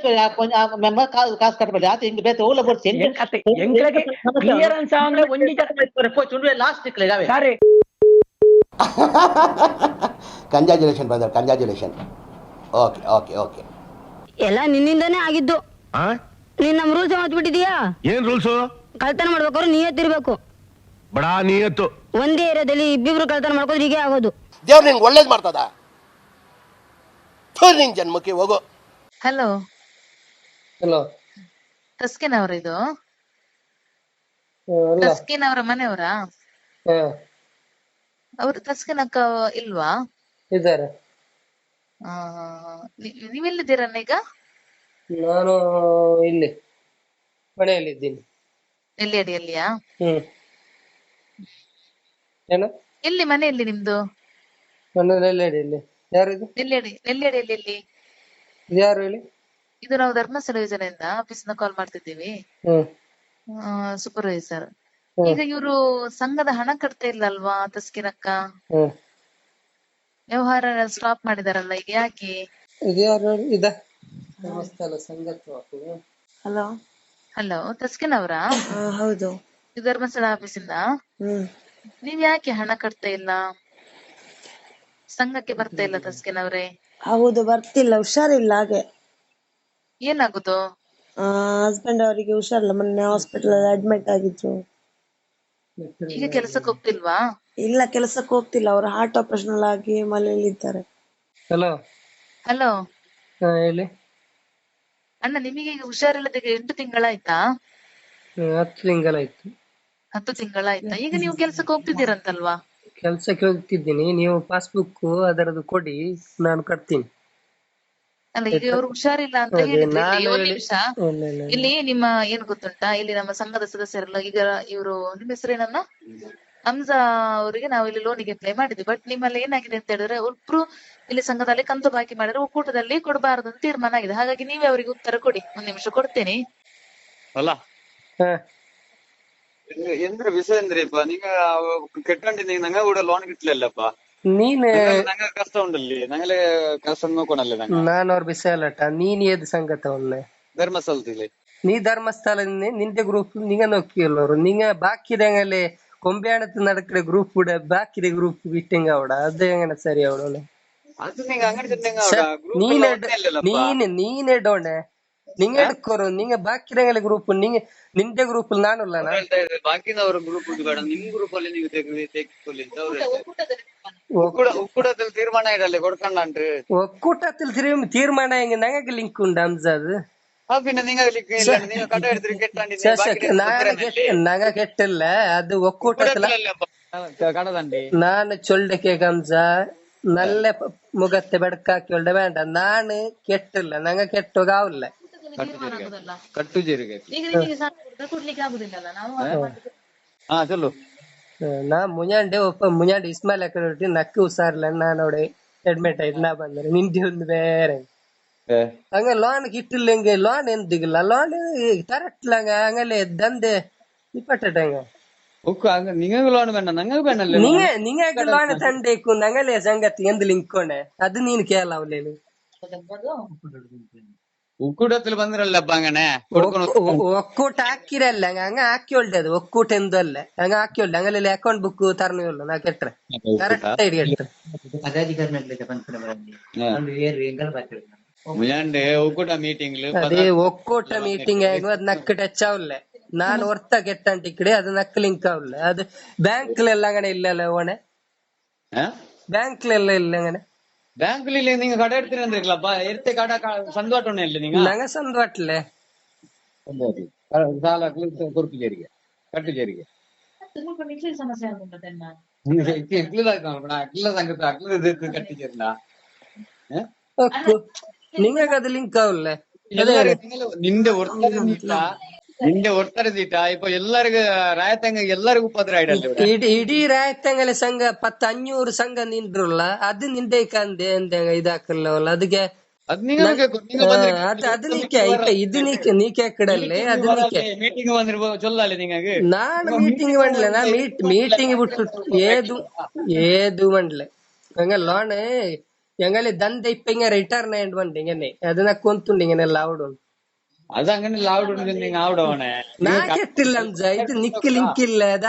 ಮೆಂಬರ್ ಕಾಸು ಕಟ್ಬೇಡಿ ಆತ ಹಿಂಗ್ ಬೇತೆ ಓಲ ಬರ್ತಿ ಹೆಂಗ್ ಕತೆ? ಎಂಕ್ಲಗೆ ಕ್ಲಿಯರೆನ್ಸ್ ಅಂದ್ರೆ ಒಂಜಿ ಜನ ಲಾಸ್ಟ್ ನಿಕ್ಲೆ ಸಾರಿ. ಬ್ರದರ್ ಓಕೆ ಓಕೆ ಓಕೆ ಎಲ್ಲ ನಿನ್ನಿಂದನೇ ಆಗಿದ್ದು. ನೀನ್ ನಮ್ ರೂಲ್ಸ್ ಮತ್ಬಿಟ್ಟಿದೀಯಾ ಏನ್ ರೂಲ್ಸು ಕಳ್ತನ ಮಾಡ್ಬೇಕಾದ್ರೆ ನಿಯತ್ತಿರ್ಬೇಕು ಬಡಾ ನೀಯತ್ತು. ಒಂದೇ ಏರಿಯಾದಲ್ಲಿ ಇಬ್ಬಿಬ್ರು ಕಳ್ತನ ಮಾಡ್ಕೋದ್ರೆ ಹೀಗೆ ಆಗೋದು. ದೇವ್ರು ನಿನ್ಗೆ ಒಳ್ಳೇದು ಮಾಡ್ತದ? ಥು, ನಿನ್ ಜನ್ಮಕ್ಕೆ ಹೋಗೋ. ಹಲೋ ಹಲೋ ತಸ್ಕಿನ್ ಅವ್ರ ಇದು? ತಸ್ಕಿನ್ ಅವರ ಮನೆಯವರಾ? ಅವ್ರು ತಸ್ಕಿನ್ ಅಕ್ಕ ಇಲ್ವಾ? ಇದ್ದಾರೆ. ಆ, ನೀ- ನೀವೆಲ್ಲಿದ್ದೀರಣ್ಣ ಈಗ? ನಾನು ಇಲ್ಲಿ ಮನೆಯಲ್ಲಿ ಇದ್ದೀನಿ ಎಲ್ಲಿ ಅಡಿಯಲ್ಲಿಯಾ ಹ್ಮ್. ಏನು? ಎಲ್ಲಿ ಮನೆಯಲ್ಲಿ ನಿಮ್ದು? ಮನೆಯಲ್ಲಿ ಇಲ್ಲಿ. ಯಾರಿದು? ನೆಲ್ಲೆಡಿ ನೆಲ್ಲೆಡಿಯಲ್ಲಿ ಎಲ್ಲಿ ಯಾರು ಹೇಳಿ? ಇದು ನಾವು ಧರ್ಮಸ್ಥಳ ಯೋಜನೆಯಿಂದ ಆಫೀಸ್ನ ಕಾಲ್ ಮಾಡ್ತಿದ್ದೀವಿ. ಹ್ಮ್. ಸೂಪರ್ವೈಸರ್ ಹ್ಮ್. ಈಗ ಇವರು ಸಂಘದ ಹಣ ಕಟ್ತಾ ಇಲ್ಲ ಅಲ್ವಾ ತಸ್ಕಿರಕ್ಕ ಹ್ಮ್. ವ್ಯವಹಾರ ಸ್ಟಾಪ್ ಮಾಡಿದಾರಲ್ಲ ಈಗ ಯಾಕೆ? ಇದು ಯಾರು ಹೇಳಿ? ಇದ. ಹಲೋ? ಹಲೋ ತಸ್ಕಿನ್ ಅವರಾ? ಹೌದು. ಧರ್ಮಸ್ಥಳ ಆಫೀಸಿಂದ? ಹ್ಮ್. ನೀವ್ ಯಾಕೆ ಹಣ ಕಟ್ತಾ ಇಲ್ಲ? ಸಂಘಕ್ಕೆ ಬರ್ತಾ ಇಲ್ಲ ತಸ್ಕಿನ್ ಅವರೇ? ಹೌದು ಬರ್ತಿಲ್ಲ ಹುಷಾರಿಲ್ಲ ಹಾಗೆ. ಏನಾಗುದು? ಹಸ್ಬೆಂಡ್ ಅವರಿಗೆ ಹುಷಾರಿಲ್ಲ ಮೊನ್ನೆ ಹಾಸ್ಪಿಟಲ್ ಅಲ್ಲಿ ಅಡ್ಮಿಟ್ ಆಗಿದ್ರು. ಈಗ ಕೆಲಸಕ್ಕೆ ಹೋಗ್ತಿಲ್ವಾ? ಇಲ್ಲ ಕೆಲಸಕ್ಕೆ ಹೋಗ್ತಿಲ್ಲ ಅವರು ಹಾರ್ಟ್ ಆಪರೇಷನ್ ಆಗಿ ಮನೆಯಲ್ಲಿ ಇದ್ದಾರೆ ಹಲೋ. ಹಲೋ ಹೇಳಿ. ಅಣ್ಣ ನಿಮಗೆ ಈಗ ಹುಷಾರಿಲ್ಲದೆ ಎಂಟು ತಿಂಗಳಾಯ್ತಾ? ಹತ್ತು ತಿಂಗಳಾಯ್ತು. ಹತ್ತು ತಿಂಗಳಾಯ್ತಾ? ಈಗ ನೀವು ಕೆಲ್ಸಕ್ಕೆ ಹೋಗ್ತಿದ್ದೀರಂತಲ್ವಾ? ಕೆಲ್ಸಕ್ಕೆ ಹೋಗ್ತಿದ್ದೀನಿ. ನೀವು ಪಾಸ್ಬುಕ್ ಅದರದ್ದು ಕೊಡಿ ನಾನು ಕಟ್ತೀನಿ. ಅಲ್ಲ ಈಗ ಇವರು ಹುಷಾರಿಲ್ಲ ಅಂತ ಹೇಳಿದ್ರು. ಒಂದ್ ನಿಮಿಷ. ಇಲ್ಲಿ ನಿಮ್ಮ ಏನ್ ಗೊತ್ತುಂಟಾ? ಇಲ್ಲಿ ನಮ್ಮ ಸಂಘದ ಸದಸ್ಯರೆಲ್ಲ ಈಗ ಇವರು ನಿಮ್ಮ ಹೆಸರೇನನ್ನ ಅಂಜಾ ಅವರಿಗೆ ನಾವು ಇಲ್ಲಿ ಲೋನಿಗೆ ಅಪ್ಲೈ ಮಾಡಿದ್ವಿ. ಬಟ್ ನಿಮ್ಮಲ್ಲಿ ಏನಾಗಿದೆ ಅಂತ ಹೇಳಿದ್ರೆ ಒಬ್ರು ಇಲ್ಲಿ ಸಂಘದಲ್ಲಿ ಕಂತು ಬಾಕಿ ಮಾಡಿದ್ರೆ ಒಕ್ಕೂಟದಲ್ಲಿ ಕೊಡಬಾರದು ಅಂತ ತೀರ್ಮಾನ ಆಗಿದೆ. ಹಾಗಾಗಿ ನೀವೇ ಅವರಿಗೆ ಉತ್ತರ ಕೊಡಿ. ಒಂದ್ ನಿಮಿಷ ಕೊಡ್ತೇನೆ. ಅಲ್ಲ? ಎಂದ್ರೆ ವಿಷಯ ಅಂದ್ರಿಪ್ಪ ನೀಗ ಕೆಟ್ಟಂಡಿ ನೀ ನಂಗ ಕೂಡ ಲೋನ್ ಗಿಟ್ಲಿಲ್ಲಪ್ಪ. ನೀನ್ ನಂಗ ಕಷ್ಟ ಉಂಡಲ್ಲಿ. ನಂಗಲೇ ಕಷ್ಟ ನೋಕೊಂಡಲ್ಲ ನಂಗ. ನಾನು ಅಲ್ಲಟ ನೀನ್ ಏದ್ ಸಂಗತ ಒಳ್ಳೆ ಧರ್ಮಸ್ಥಳದಲ್ಲಿ. ನೀ ಧರ್ಮಸ್ಥಳ ನಿಂದೆ ಗ್ರೂಪ್ ನಿಂಗ ನೋಕಿಯಲ್ಲವ್ರು ನಿಂಗ ಬಾಕಿ ಕೊಂಬ್ಯಾಣತ್ ನಡಕ್ರೆ ಗ್ರೂಪ್ ಉಡ ಬಾಕಿದೆ ಗ್ರೂಪ್ ಬಿಟ್ಟಿಂಗ್ ಅವಡ ಅದೇ ಎಂಗನ ಸರಿ ಅವಡೋನೆ ನೀನೆ ನೀನೆ ನೀನೆ ಡೋಣೆ ನಿಂಗೆ ಎಡ್ಕೋರು ನಿಂಗೆ ಬಾಕಿದಂಗಲೆ ಗ್ರೂಪ್ ನಿಂಗೆ ನಿಂದೆ ಗ್ರೂಪ್ ನಾನು ಇಲ್ಲ ಬಾಕಿದವರ ಗ್ರೂಪ್ ಬೇಡ ನಿಮ್ ಗ್ರೂಪ್ ಅಲ್ಲಿ ನೀವು ತೆಗೆದುಕೊಳ್ಳಿ ಒಕ್ಕೂಟದಲ್ಲಿ ತೀರ್ಮಾನ ಇರಲ್ಲ ಕೊಡ್ಕೊಂಡ್ರಿ ಒಕ್ಕೂಟದಲ್ಲಿ ತೀರ್ಮಾನ ಹೆಂಗೆ ನಂಗೆ ಲಿಂಕ್ ಉಂಟು ಅಂಜಾದು ನಾಗ ಕೆಟ್ಟಿಲ್ಲ ಅದು ಒಕ್ಕೂಟத்துல ನಾನು ಚೊಲ್ಡೆ ಕೇಕಂಸ ನಲ್ಲೆ ಮುಗತ್ತೆ ಬೆಡಕಾಕಿಯೊಳ್ಳೆ ಬೇಡ ನಾನು ಕೆಟ್ಟಿಲ್ಲ ನಂಗ ಕೆಟ್ಟೋಗ ಅವಲ್ಲ ಕಟ್ಟು ಜೀರಿಗೆ ಹಾ ಚಲೋ ನಾ ಮುഞ്ഞാണ്ട് ಒಪ್ಪ ಮುഞ്ഞാണ്ട് ಇಸ್ಮಾಯಿಲ್ ಹಾಕೊಂಡು ನಕ್ಕಿ ಹುಷಾರಿಲ್ಲ ನಾನು ನೋಡಿ ಅಡ್ಮಿಟ್ ಆಯ್ತು ನಾ ಬಂದ್ರೆ ನಿಂತಿ ಒಂದು ಬೇರೆ ಹಂಗ ಲೋನ್ ಕಿಟ್ಟಿಲ್ಲ ಹಂಗೆ ಲೋನ್ ಎಂದಿಗಿಲ್ಲ ಲೋನ್ ಕರೆಕ್ಟ್ಲಂಗ ಹಂಗಲ್ಲೇ ದಂಧೆ ಇಪ್ಪಟ್ಟೆ ಹಂಗ ಉಕ್ಕು ಹಂಗ ನಿಂಗ ಲೋನ್ ಬೇಡ ನಂಗ ಬೇಡಲ್ಲ ನಿಂಗ ನಿಂಗ ಲೋನ್ ತಂಡೇಕು ನಂಗಲ್ಲೇ ಸಂಗತಿ ಎಂದು ಲಿಂಕ್ಕೊಂಡೆ ಅದು ನೀನು ಕೇಳ ಅವಲೇನು ಉಕ್ಕೂಟದಲ್ಲಿ ಬಂದ್ರಲ್ಲಪ್ಪ ಹಂಗನೆ ಕೊಡ್ಕೊಂಡು ಒಕ್ಕೂಟ ಹಾಕಿರಲ್ಲ ಹಂಗ ಹಂಗ ಹಾಕಿ ಒಳ್ಳೆದು ಒಕ್ಕೂಟ ಎಂದು ಅಲ್ಲ ಹಂಗ ಹಾಕಿ ಒಳ್ಳೆ ಹಂಗಲ್ಲಿ ಅಕೌಂಟ್ ಬುಕ್ ತರಣಿಲ್ಲ ನಾ ಕೆಟ್ರೆ ಕರೆಕ್ಟ್ ಹಿಡಿಯಟ್ರೆ ಮುಂಜಾನೆ ಒಕ್ಕೂಟ ಮೀಟಿಂಗ್ ಅದೇ ಒಕ್ಕೂಟ ಮೀಟಿಂಗ್ ಆಗುವ ಅದ್ ನಕ್ಕ ಟಚ್ ಆವಲ್ಲ ನಾನು ಹೊರ್ತ ಕೆಟ್ಟಂಟಿ ಕಡೆ ಅದು ನಕ್ಕ ಲಿಂಕ್ ಆವಲ್ಲ ಅದು ಬ್ಯಾಂಕ್ ಎಲ್ಲ ಅಂಗನೆ ಇಲ್ಲ ಓಣೆ ಬ್ಯಾಂಕ್ ಎಲ್ಲ ಇಲ್ಲ ಅಂಗನೆ ಬ್ಯಾಂಕ್ ನಿಂಗ ಕಡ ಇಡ್ತೀರಿ ಅಂದ್ರಿಲ್ಲಪ್ಪ ಎರ್ತೆ ಕಡ ಸಂದೋಟ ಇಲ್ಲಿ ನಿಂಗ ನಂಗ ಸಂದ್ವಾಟ್ಲೆ ಸಾಲ ಕೊರ್ಪು ಜೇರಿಗೆ ಕಟ್ಟು ಜೇರಿಗೆ ಸಮಸ್ಯೆ ಆಗುಂಟದನ್ನ ಅಕ್ಲ ಸಂಗತ ಅಕ್ಲ ಕಟ್ಟಿ ಜೇರ್ಲ ಒಕ್ಕು ನಿಂಗ ಅದು ಲಿಂಕ್ ಆವಲ್ಲ ನಿಂದೆ ಒರ್ತಾರದಿತ್ತಾ ನಿಂದೆ ಒರ್ತಾರದಿತ್ತಾ ಇಪ್ಪ ಎಲ್ಲರಿಗೂ ರಾಯತಂಗ ಎಲ್ಲರಿಗೂ ಉಪದ್ರ ಇಡೀ ಇಡೀ ರಾಯತಂಗಲ ಸಂಘ ಪತ್ತ ಅഞ്ഞൂറ് ಸಂಘ ನಿಂದ್ರಲ್ಲ ಅದು ನಿಂದೆ ಕಂದೆ ಅಂದೆ ಇದಾಕಲ್ಲವಲ್ಲ ಅದಕ್ಕೆ ಅದು ನೀಕೆ ಇದು ನೀಕೆ ನೀಕೆ ಕಡಲ್ಲಿ ಅದು ನೀಕೆ ಮೀಟಿಂಗ್ ಬಂದಿರ್ಬೋ ಚೊಲ್ಲಲ್ಲ ನಿಂಗೆ ನಾನು ಮೀಟಿಂಗ್ ಮಾಡ್ಲೆ ನಾ ಮೀಟ್ ಮೀಟಿಂಗ್ ಬಿಟ್ಟು ಏದು ಏದು ಮಾಡ್ಲೆ ಹಂಗ ಲೋಣೆ ಎಂಗಲ್ಲಿ ದಂದೆ ಇಪ್ಪ ಹಿಂಗ ರಿಟರ್ನ್ ಎಂಡ್ ಬಂಡಿ ಹಿಂಗನೆ ಅದನ್ನ ಕೊಂತುಂಡು ಹಿಂಗನೆಲ್ಲ ಆವಡು അത് അങ്ങനെ ലാവുഡ് നിങ്ങൾ അവിടെ വേണേ ನಾ ಕೆಟ್ಟಿಲ್ಲ ಅಂಜ ಇದು ನಿಕ್ಕ ಲಿಂಕ್ ಇಲ್ಲ ಅದ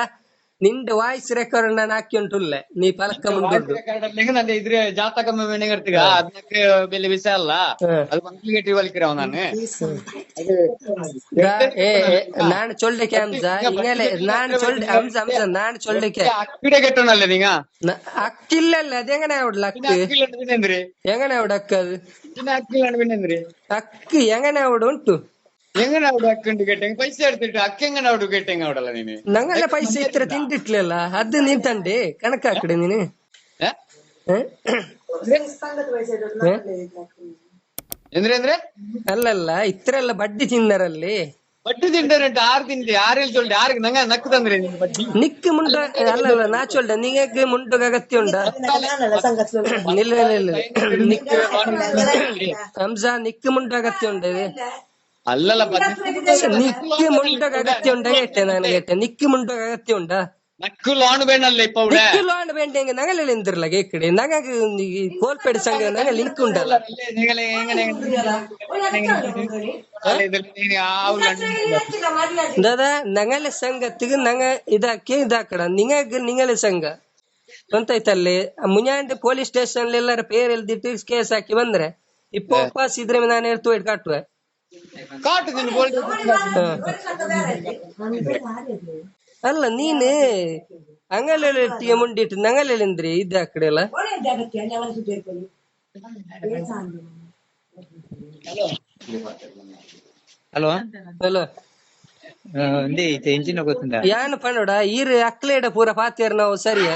ನಿಂದ ವಾಯ್ಸ್ ರೆಕಾರ್ಡ್ ನಾನು ಹಾಕ್ಯೊಂಟುಲ್ಲ ನೀ ಪಲಕ ಮುಂದೆ ಇದ್ರೆ ಜಾತಕ ನೆನಗರ್ತಿಗ ಅದಕ್ಕೆ ಬೆಲೆ ವಿಷಯ ಅಲ್ಲ ಅದು ಕಂಪ್ಲಿಕೇಟ್ ವಲ್ಕಿರವ ನಾನು ನಾನು ಚೊಲ್ಡಕ್ಕೆ ಹಮ್ಸ ಇನ್ನೇಲೆ ನಾನು ಚೊಲ್ಡ ಹಮ್ಸ ಹಮ್ಸ ನಾನು ಚೊಲ್ಡಕ್ಕೆ ಅಕ್ಕಿಡೆ ಕೆಟ್ಟನಲ್ಲ ನೀಗ ಅಕ್ಕಿಲ್ಲಲ್ಲ ಅದು ಹೆಂಗನೆ ಅವಡ್ಲ ಅಕ್ಕಿ ಹೆಂಗನೆ ಅವಡ ಅಕ್ಕ ಅದು ಅಕ್ಕಿಲ್ಲ ಅಕ್ಕಿ ಹೆಂಗನೆ ಅವಡ ಉಂಟು എങ്ങനെ അവിടെ അക്കുണ്ട് കേട്ടെങ്കിൽ പൈസ എടുത്തിട്ട് അക്ക എങ്ങനെ അവിടെ കേട്ടെങ്കിൽ അവിടെ അല്ല നീന് ನಂಗೆಲ್ಲ ಪೈಸೆ ಇತ್ರ ತಿಂದಿಟ್ಲಲ್ಲ ಅದು ನಿಂತಂಡೆ ಕಣಕ ಹಾಕಡೆ ನೀನು ഏ? ಹ? ಹ? എന്തിനാ എന്തിനാ ಅಲ್ಲಲ್ಲ ಇತ್ರೆಲ್ಲ ಬಡ್ಡಿ ತಿಂದರಲ್ಲಿ ಬಡ್ಡಿ ತಿಂಟಾರಂಟ ಆರು ತಿಂಡಿ ಆರೇಳು ಚೊಲ್ಡಿ ಆರಿಗೆ ನಂಗ ನಕ್ಕು ತಂದ್ರೆ ನಿಂಗೆ ಬಡ್ಡಿ ನಿಕ್ಕ ಮುಂಡ ಅಲ್ಲಲ್ಲ ನಾ ಚೊಲ್ಡ ನಿಂಗೆ ಮುಂಡಗ ಅಗತ್ಯ ಉಂಡ ನಿಲ್ಲ ನಿಲ್ಲ ನಿಕ್ಕ ಹಂಸ ನಿಕ್ಕ ಮುಂಡ ಅಗತ್ಯ ಉಂಡ ಅಲ್ಲಲ್ಲ ನಿಕ್ಕು ಮುಂಟಗ ಅಗತ್ಯ ಉಂಟಾ ಕೇಟ್ಟೆ ನಾನು ಕೇಟ್ಟೆ ನಿಕ್ಕು ಮುಂಟಗ ಉಂಟಾ ನಕ್ಕು ಲಾನ್ ಬೇಣಲ್ಲ ಇಪ್ಪ ನಿಕ್ಕು ಲಾನ್ ಸಂಘ ನಗ ಲಿಂಕ್ ಉಂಟಲ್ಲ ದಾದಾ ನಗಲ ಸಂಘತ್ತಿಗೆ ನಂಗ ಇದಾಕಿ ಇದಾಕಡ ನಿಂಗ ನಿಂಗಲ ಸಂಘ ಗೊತ್ತಾಯ್ತಲ್ಲಿ ಮುಂಜಾನೆ ಪೊಲೀಸ್ ಸ್ಟೇಷನ್ ಎಲ್ಲರ ಪೇರ್ ಎಲ್ದಿಟ್ಟು ಕೇಸ್ ಹಾಕಿ ಬಂದ್ರೆ ಇಪ್ಪ ವಾಪಸ್ ಇದ್ರೆ ನಾನು ಹೇಳ್ತು ಕಟ್ಟುವೆ ಕಾಟು ನೀನು ಗೋಲ್ಡ್ ಅಲ್ಲ ನೀನು ಅಂಗಲೆಲ್ಲ ಟೀ ಮುಂಡಿಟ್ಟು ನಂಗಲೆಂದ್ರಿ ಇದ್ದ ಆ ಕಡೆ ಎಲ್ಲ. ಹಲೋ. ಹಲೋ. ಒಂದೇ ಐತೆ ಎಂಜಿನ ಗೊತ್ತುಂಟಾ? ಯಾನ್ ಪನ್ನೋಡ? ಈರ್ ಅಕ್ಲೇಡ ಪೂರ ಪಾತೇರ್ ನಾವು ಸರಿಯ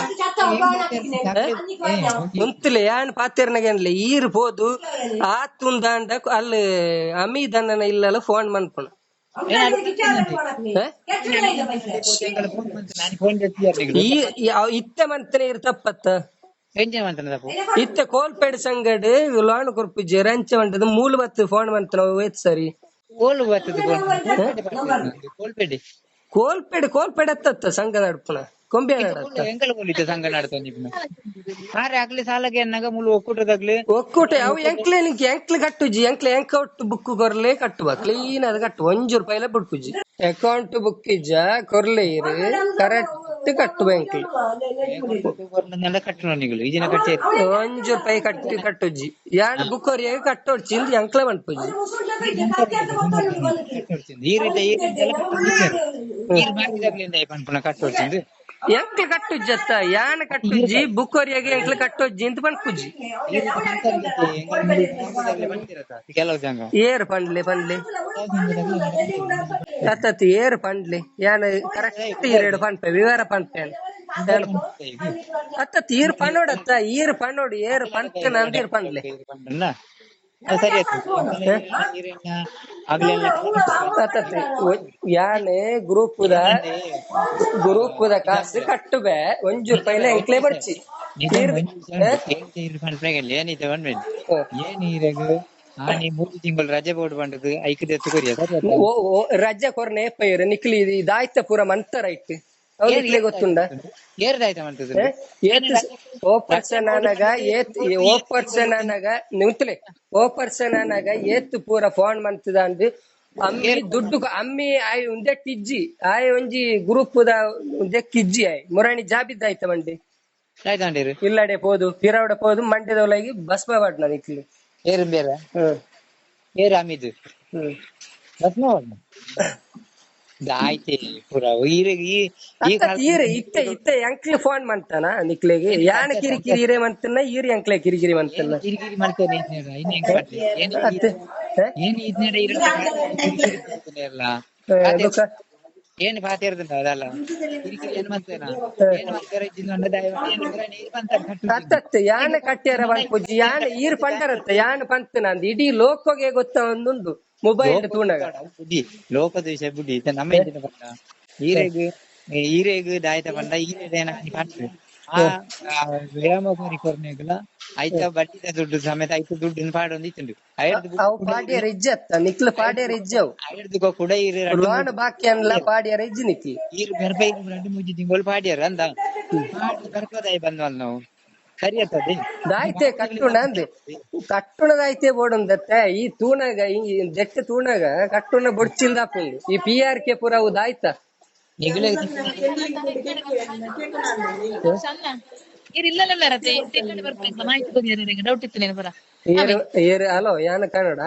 ಮುಂತಲೆ ಯಾನ್ ಪಾತೇರ್ನಾಗೇನ್ಲೆ ಈರ್ ಹೋದು ಆತುಂದಾಂಡ ಅಲ್ಲಿ ಅಮಿ ದನ್ನನ ಇಲ್ಲಲ್ಲ ಫೋನ್ ಮನ್ಪುಣ. ಇತ್ತೆ ಮಂತನೆ ಇರ್ ತಪ್ಪತ್ತ. ಇತ್ತೆ ಕೋಲ್ಪೇಡ್ ಸಂಗಡ್ ಲೋಣ ಕೊರ್ಪಿಜ್ಜೆ ರಂಚ ಮಂಟದ ಮೂಲ ಬತ್ತು ಫೋನ್ ಮಂತನ ಸರಿ. ಓಲು ಬರ್ತದೆ ಕೋಲ್ಪೇಡಿ ಕೋಲ್ಪೇಡಿ ಕೋಲ್ಪೇಡಿ ಹತ್ತತ್ತ ಸಂಘ ನಡ್ಪುನ ಕೊಂಬೆ ಎಂಕಲ್ ಕೊಲ್ಲಿತ್ತೆ ಸಂಘ ನಡ್ತಾನೆ ನಿಮ್ನ ಹಾರೆ ಆಗ್ಲಿ ಸಾಲಗೆ ಅನ್ನಗ ಮುಳು ಒಕ್ಕೂಟದಾಗ್ಲಿ ಒಕ್ಕೂಟ ಅವು ಎಂಕ್ಲೆ ನಿಂಗೆ ಎಂಕ್ಲೆ ಕಟ್ಟುಜಿ ಎಂಕ್ಲೆ ಅಕೌಂಟ್ ಬುಕ್ ಕೊರ್ಲೆ ಕಟ್ಟುವ. ಕ್ಲೀನ್ ಅದ ಕಟ್ಟು ಒಂಜು ರೂಪಾಯಿಲ ಬಿಡ್ಕುಜಿ. ಅಕೌಂಟ್ ಬುಕ್ ಇಜ್ಜ ಕೊರ್ಲೆ ಇರು ಕರೆಕ್ಟ್ ಕಟ್ಟುವ ಎಂಕ್ಲೆ. ಕಟ್ಟಿ ಒಂಜು ರೂಪಾಯಿ ಕಟ್ಟಿ ಕಟ್ಟುಜಿ. ಯಾನ್ ಬುಕ್ ಅವ್ರಿಗೆ ಕಟ್ಟೋಡ್ಚಿ ಇಂದು ಎಂಕ್ಲೆ ಮನ್ಪುಜಿ ಈ ರೀತಿ ಈ ರೀತಿ ಎಂಕ್ಲೆ ಕಟ್ಟುಜ್ಜತ್ತ ಯಾನ್ ಕಟ್ಟುಜ್ಜಿ ಬುಕ್ ಅವ್ರಿಗೆ ಎಂಕ್ಲೆ ಕಟ್ಟೋಜ್ಜಿ ಅಂತ ಪನ್ಪುಜಿ ಕೆಲವು ಜಂಗ ಏರ್ ಪಂಡ್ಲೆ ಪಂಡ್ಲೆ ಅತ್ತತ್ತು ಏರ್ ಪಂಡ್ಲೆ ಯಾನ್ ಕರೆಕ್ಟ್ ಎರಡು ಪಂಪೆ ವಿವರ ಪಂಪೆ ಅತ್ತತ್ತು ಈರ್ ಪನ್ನೋಡತ್ತ ಈರ್ ಪನ್ನೋಡು ಏರ್ ನಂದೀರ್ ಪಂಡ್ಲೆ ಯಾನೆ ಗ್ರೂಪ್ ಗ್ರೂಪ್ ಕಾಸು ಕಟ್ಟುಬೆ. ಒಂಜು ಪೈಲೆ ಎಂಕ್ಲೆ ಬರ್ಚಿ? ಏನಿದೆ ಏನ್ ಈರೆಗ್ ಆನಿ ಮೂರು ತಿಂಗಳು ರಜೆ ಬೋರ್ಡ್ ಐಕ್ದೆ ಓ ರಜೆ ಕೊರ್ನೆ ಪೈರ್ ನಿಕ್ಲಿ ಇದಾಯ್ತ ಪೂರ ಮಂತರ ಇಟ್ಟು. ನಿಕ್ಲಿ ಗೊತ್ತುಂಡ ಏರ್ದಾಯ್ತಾ ಮಾಡ್ತದೆ ಏ? ಏತ್ ಓ ಪರ್ಸನ್ ಅನಗ ಏತ್ ಓ ಪರ್ಸನ್ ಅನಗ ನಿಂತಲೆ ಓ ಪರ್ಸನ್ ಅನಗ ಏತ್ ಪೂರ ಫೋನ್ ಮಂತದ ಅಂದ್ ಅಮ್ಮಿ ದುಡ್ಡು ಅಮ್ಮಿ ಆಯ್ ಉಂದೆ ಟಿಜ್ಜಿ ಆಯ್ ಒಂಜಿ ಗ್ರೂಪ್ ದ ಉಂದೆ ಕಿಜ್ಜಿ ಆಯ್. ಮುರಾಣಿ ಜಾಬಿದ್ದಾಯ್ತ ಮಂಡಿ ಆಯ್ತಾ ಅಂಡೀರು ಇಲ್ಲಡೆ ಪೋದು ಪಿರಾವಡೆ ಪೋದು ಮಂಡ್ಯದೊಳಗಿ ಬಾಡ್ ಬಾಡ್ನ ನಿಕ್ಲಿ ಏರ್ ಬೇರೆ? ಹ್ಮ್. ಅಮ್ಮಿದು ಹ್ಮ್. ಅತ್ತ ಈರೆ ಇತ್ತೆ ಇತ್ತೆ ಎಂಕ್ಲೆ ಫೋನ್ ಮಾಡ್ತಾನ ನಿಕ್ಲೆಗೆ? ಯಾನ ಕಿರಿ ಇರೆ ಮಂತನ ಈರ್ ಎಂಕ್ಲೆ ಕಿರಿಕಿರಿ ಮಂತನ ಕಿರಿಕಿರಿ ಮಾಡ್ತೇನೆ ಇದ್ನೇರ ಇನ್ನು ಹೆಂಗ್ ಮಾಡ್ಲಿ? ಏನು ಅತ್ತೆ ಹ? ಏನು ಮಾಡ್ತೇನೆ ಪಾತೆ ಇರ್ತದ ಅದಲ್ಲ? ಕಿರಿಕಿರಿ ಏನ್ ಮಾಡ್ತೇನ? ಏನು ಮಾಡ್ತಾರ ಯಾನ ಕಟ್ಟ್ಯಾರ ಪೂಜಿ ಯಾನ ಈರ್ ಪಂಡರತ್ತ ಯಾನ ಪಂತನ ಇಡೀ ಲೋಕಗೆ ಗೊತ್ತ ಒಂದೊಂದು. ಮೊಬೈಲ್ ಬುದ್ಧಿ ಲೋಕದ ವಿಷಯ ಇತ್ತ ನಮ್ಮ ಇಂದಿನ ಬಂದ ಈರೆಗ್ ಈರೆಗ್ ದಾಯ್ತ ಬಂದ ಈರೆಗ್ ಏನ ಕಾಣ್ತದೆ ಆ ವ್ಯಾಮೋಗರಿ ಕೊರ್ನೆಗಲ ಆಯ್ತ? ಬಡ್ಡಿದ ದುಡ್ಡು ಸಮೇತ ಆಯ್ತು ದುಡ್ಡು ಪಾಡೊಂದು ಇತ್ತುಂಡು ಅವು ಪಾಡ್ಯರ ಇಜ್ಜತ್ತ ನಿಕ್ಲ ಪಾಡ್ಯರ ಇಜ್ಜವು ಐಡ್ದು ಕೂಡ ಇರು ಲೋನ್ ಬಾಕಿ ಅನ್ಲ ಪಾಡ್ಯರ ಇಜ್ಜಿ ನಿಕ್ಕಿ. ಇರು ಎರಡು ಮೂಜಿ ತಿಂಗಳು ಪಾಡ್ಯಾರ ಅಂದ. ಬರ್ಕೋದಾಯಿ ಬಂದ್ವಲ್ ನಾವು. ಸರಿ ಆಗ್ತದೆ ದಾಯ್ತೆ ಕಟ್ಟುಣ ಅಂದೆ. ಕಟ್ಟುಣದಾಯ್ತೆ ಬೋಡೊಂದತ್ತೆ ಈ ತೂಣಗ ಈ ಜಟ್ಟ ತೂಣಗ ಕಟ್ಟುಣ ಬೊಡ್ಚಿಲ್ದ ಹಾಕೊಂಡು ಈ ಪಿ ಆರ್ ಕೆ ಪುರ ಅವು ದಾಯ್ತ. ಈಗಲೇ ಏರ್ ಏರ್ ಹಲೋ ಯಾನ ಕನ್ನಡ?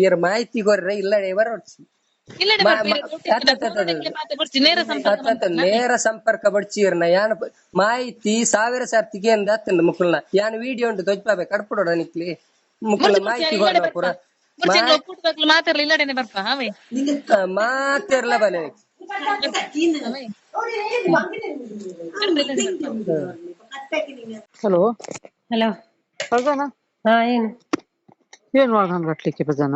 ಏರ್ ಮಾಹಿತಿ ಕೊರ್ರೆ ಇಲ್ಲ ಬರ ಇಲ್ಲ ನೇರ ಸಂಪರ್ಕ ಅತ್ತತ್ತ ನೇರ ಸಂಪರ್ಕ ಬಡ್ಚೀರ್ನ ಯಾನ್ ಪ- ಮಾಹಿತಿ ಸಾವಿರ ಸರ್ತಿಗೆ ಅಂದ ಮುಕುಲ್ನ ಯಾನ್ ವಿಡಿಯೋ ಉಂಟು ತೊಜ್ಪಾಬೆ ಕಡ್ಪಡೋಡ ನಿಕ್ಲಿ. ಮುಕ್ಕಳ್ನ ಮಾಹಿತಿ ಮಾತಿರ್ಲ ಬಲೆ. ಹಲೋ. ಹಲೋ. ಪ್ರಧಾನ ಹಾ ಏನು? ಏನ್ ವಾಹನ ಕಟ್ಲಿಕ್ಕೆ ಪ್ರಧಾನ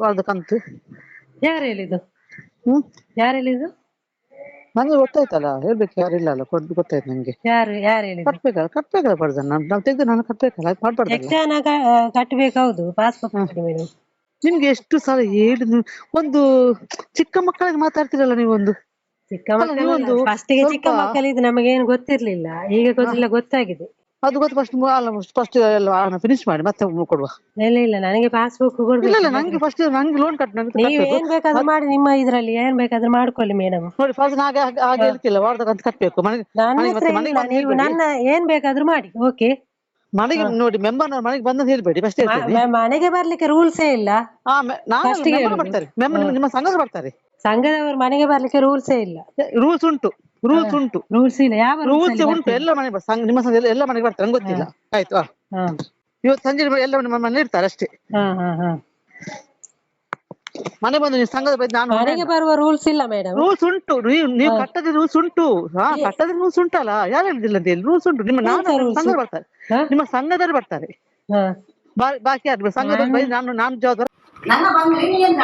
ವಾರದ ಕಂತು. ಯಾರು ಹೇಳಿದ್ದು? ಹ್ಮ್? ಯಾರು ಹೇಳಿದ್ದು? ನಂಗೆ ಗೊತ್ತಾಯ್ತಲ್ಲ ಹೇಳ್ಬೇಕು ಯಾರಿಲ್ಲ ಅಲ್ಲ ಕೊಡ್ ಗೊತ್ತಾಯ್ತು ನಂಗೆ. ಯಾರು ಯಾರು ಹೇಳಿ ಕಟ್ಬೇಕಲ್ಲ ಕಟ್ಬೇಕಲ್ಲ ನಾನು? ನಾವು ತೆಗೆದು ನಾನು ಕಟ್ಬೇಕಲ್ಲ ಅದು ಮಾಡ್ಬಾರ್ದಲ್ಲ ಯಕ್ಷಗಾನ ಕ- ಕಟ್ಬೇಕು ಹೌದು. ಪಾಸ್ಬುಕ್ ಮೇಡಮ್ ನಿಮ್ಗೆ ಎಷ್ಟು ಸಲ ಹೇಳಿದ್ರು ಒಂದು ಚಿಕ್ಕ ಮಕ್ಕಳಿಗೆ ಮಾತಾಡ್ತೀರಲ್ಲ ನೀವೊಂದು? ಚಿಕ್ಕ ಅಲ್ಲ, ನೀವೊಂದು ಮಕ್ಕಳು ಚಿಕ್ಕ ಸ್ವಲ್ಪ- ಮಕ್ಕಳಿದ್ದು ನಮಗೇನು ಗೊತ್ತಿರ್ಲಿಲ್ಲ. ಈಗ ಗೊತ್ತಿಲ್ಲ ಗೊತ್ತಾಗಿದೆ. ಅದು ಗೊತ್ತು ಫಸ್ಟ್ ಅಲ್ಲ ಫಸ್ಟ್ ಎಲ್ಲ ಫಿನಿಶ್ ಮಾಡಿ ಮತ್ತೆ ಕೊಡುವ. ಇಲ್ಲ ಇಲ್ಲ ನನಗೆ ಪಾಸ್ಬುಕ್ ಇಲ್ಲ ಇಲ್ಲ ನಂಗೆ ಫಸ್ಟ್ ನಂಗೆ ಲೋನ್ ಕಟ್ ನಂಗೆ ನೀವು ಏನ್ ಬೇಕಾದ್ರೂ ಮಾಡಿ ನಿಮ್ಮ ಇದರಲ್ಲಿ ಏನ್ ಬೇಕಾದ್ರೂ ಮಾಡ್ಕೊಳ್ಳಿ ಮೇಡಮ್ ನೋಡಿ ಫಸ್ಟ್ ಹಾಗೆ ಹಾಗೆ ಹಾಗೆ ಹೇಳ್ತಿಲ್ಲ ವಾರದ ಕಂತು ಕಟ್ಬೇಕು. ಮನೆಗೆ ನನ್ನ ನೀವು ನನ್ನ ಏನ್ ಬೇಕಾದ್ರೂ ಮಾಡಿ ಓಕೆ ಮನೆಗೆ ನೋಡಿ ಮೆಂಬರ್ ಮನೆಗೆ ಬಂದಂತ ಹೇಳ್ಬೇಡಿ ಫಸ್ಟ್ ಮನೆಗೆ ಬರ್ಲಿಕ್ಕೆ ರೂಲ್ಸೇ ಇಲ್ಲ? ಮೆಂಬರ್. ಬರ್ತಾರೆ. ನಿಮ್ಮ ಸಂಘದ ಬರ್ತಾರೆ. ಸಂಘದವರು ಮನೆಗೆ ಬರ್ಲಿಕ್ಕೆ ರೂಲ್ಸೇ ಇಲ್ಲ. ರೂಲ್ಸ್ ಉಂಟು. ರೂಲ್ಸ್ ಉಂಟು. ರೂಲ್ಸ್ ಇಲ್ಲ ಯಾವ rules ರೂಲ್ಸ್ ಉಂಟು. ಎಲ್ಲ ಮನೆ ನಿಮ್ಮ ಸಂಘ ಎಲ್ಲ- ಮನೆಗೆ ಬರ್ತಾರೆ. ನಂಗೆ ಗೊತ್ತಿಲ್ಲ. ಆಯ್ತು. ಇವತ್ತು ಸಂಜೆ ಎಲ್ಲ ಮನೆ ಮನೆ ಇರ್ತಾರೆ ಅಷ್ಟೇ. ಹಾ ಹಾ ಹಾ. ಮನೆ ಬಂದು ನೀವು ಸಂಘದ ಬಗ್ಗೆ ನಾನು ಮನೆಗೆ ಬರುವ ರೂಲ್ಸ್ ಇಲ್ಲ ಮೇಡಮ್ ರೂಲ್ಸ್ ಉಂಟು. ನೀವು ನೀವು ಕಟ್ಟದ ರೂಲ್ಸ್ ಉಂಟು. ಹಾ ಕಟ್ಟದ ರೂಲ್ಸ್ ಉಂಟಲ್ಲ. ಯಾರು ಹೇಳಿದಿಲ್ಲ ಅಂತ ಹೇಳಿ. ರೂಲ್ಸ್ ಉಂಟು. ನಿಮ್ಮ ನಾನು ಸಂಘ ಬರ್ತಾರೆ. ನಿಮ್ಮ ಸಂಘದಲ್ಲಿ ಬರ್ತಾರೆ. ಬಾಕಿ ಯಾರು ಸಂಘದಲ್ಲಿ ಬೈ- ನಾನು ನಾನು ಜವಾಬ್ದಾರ ನನ್ನ ಬಂದ್ರೆ ಏನು ಏನ್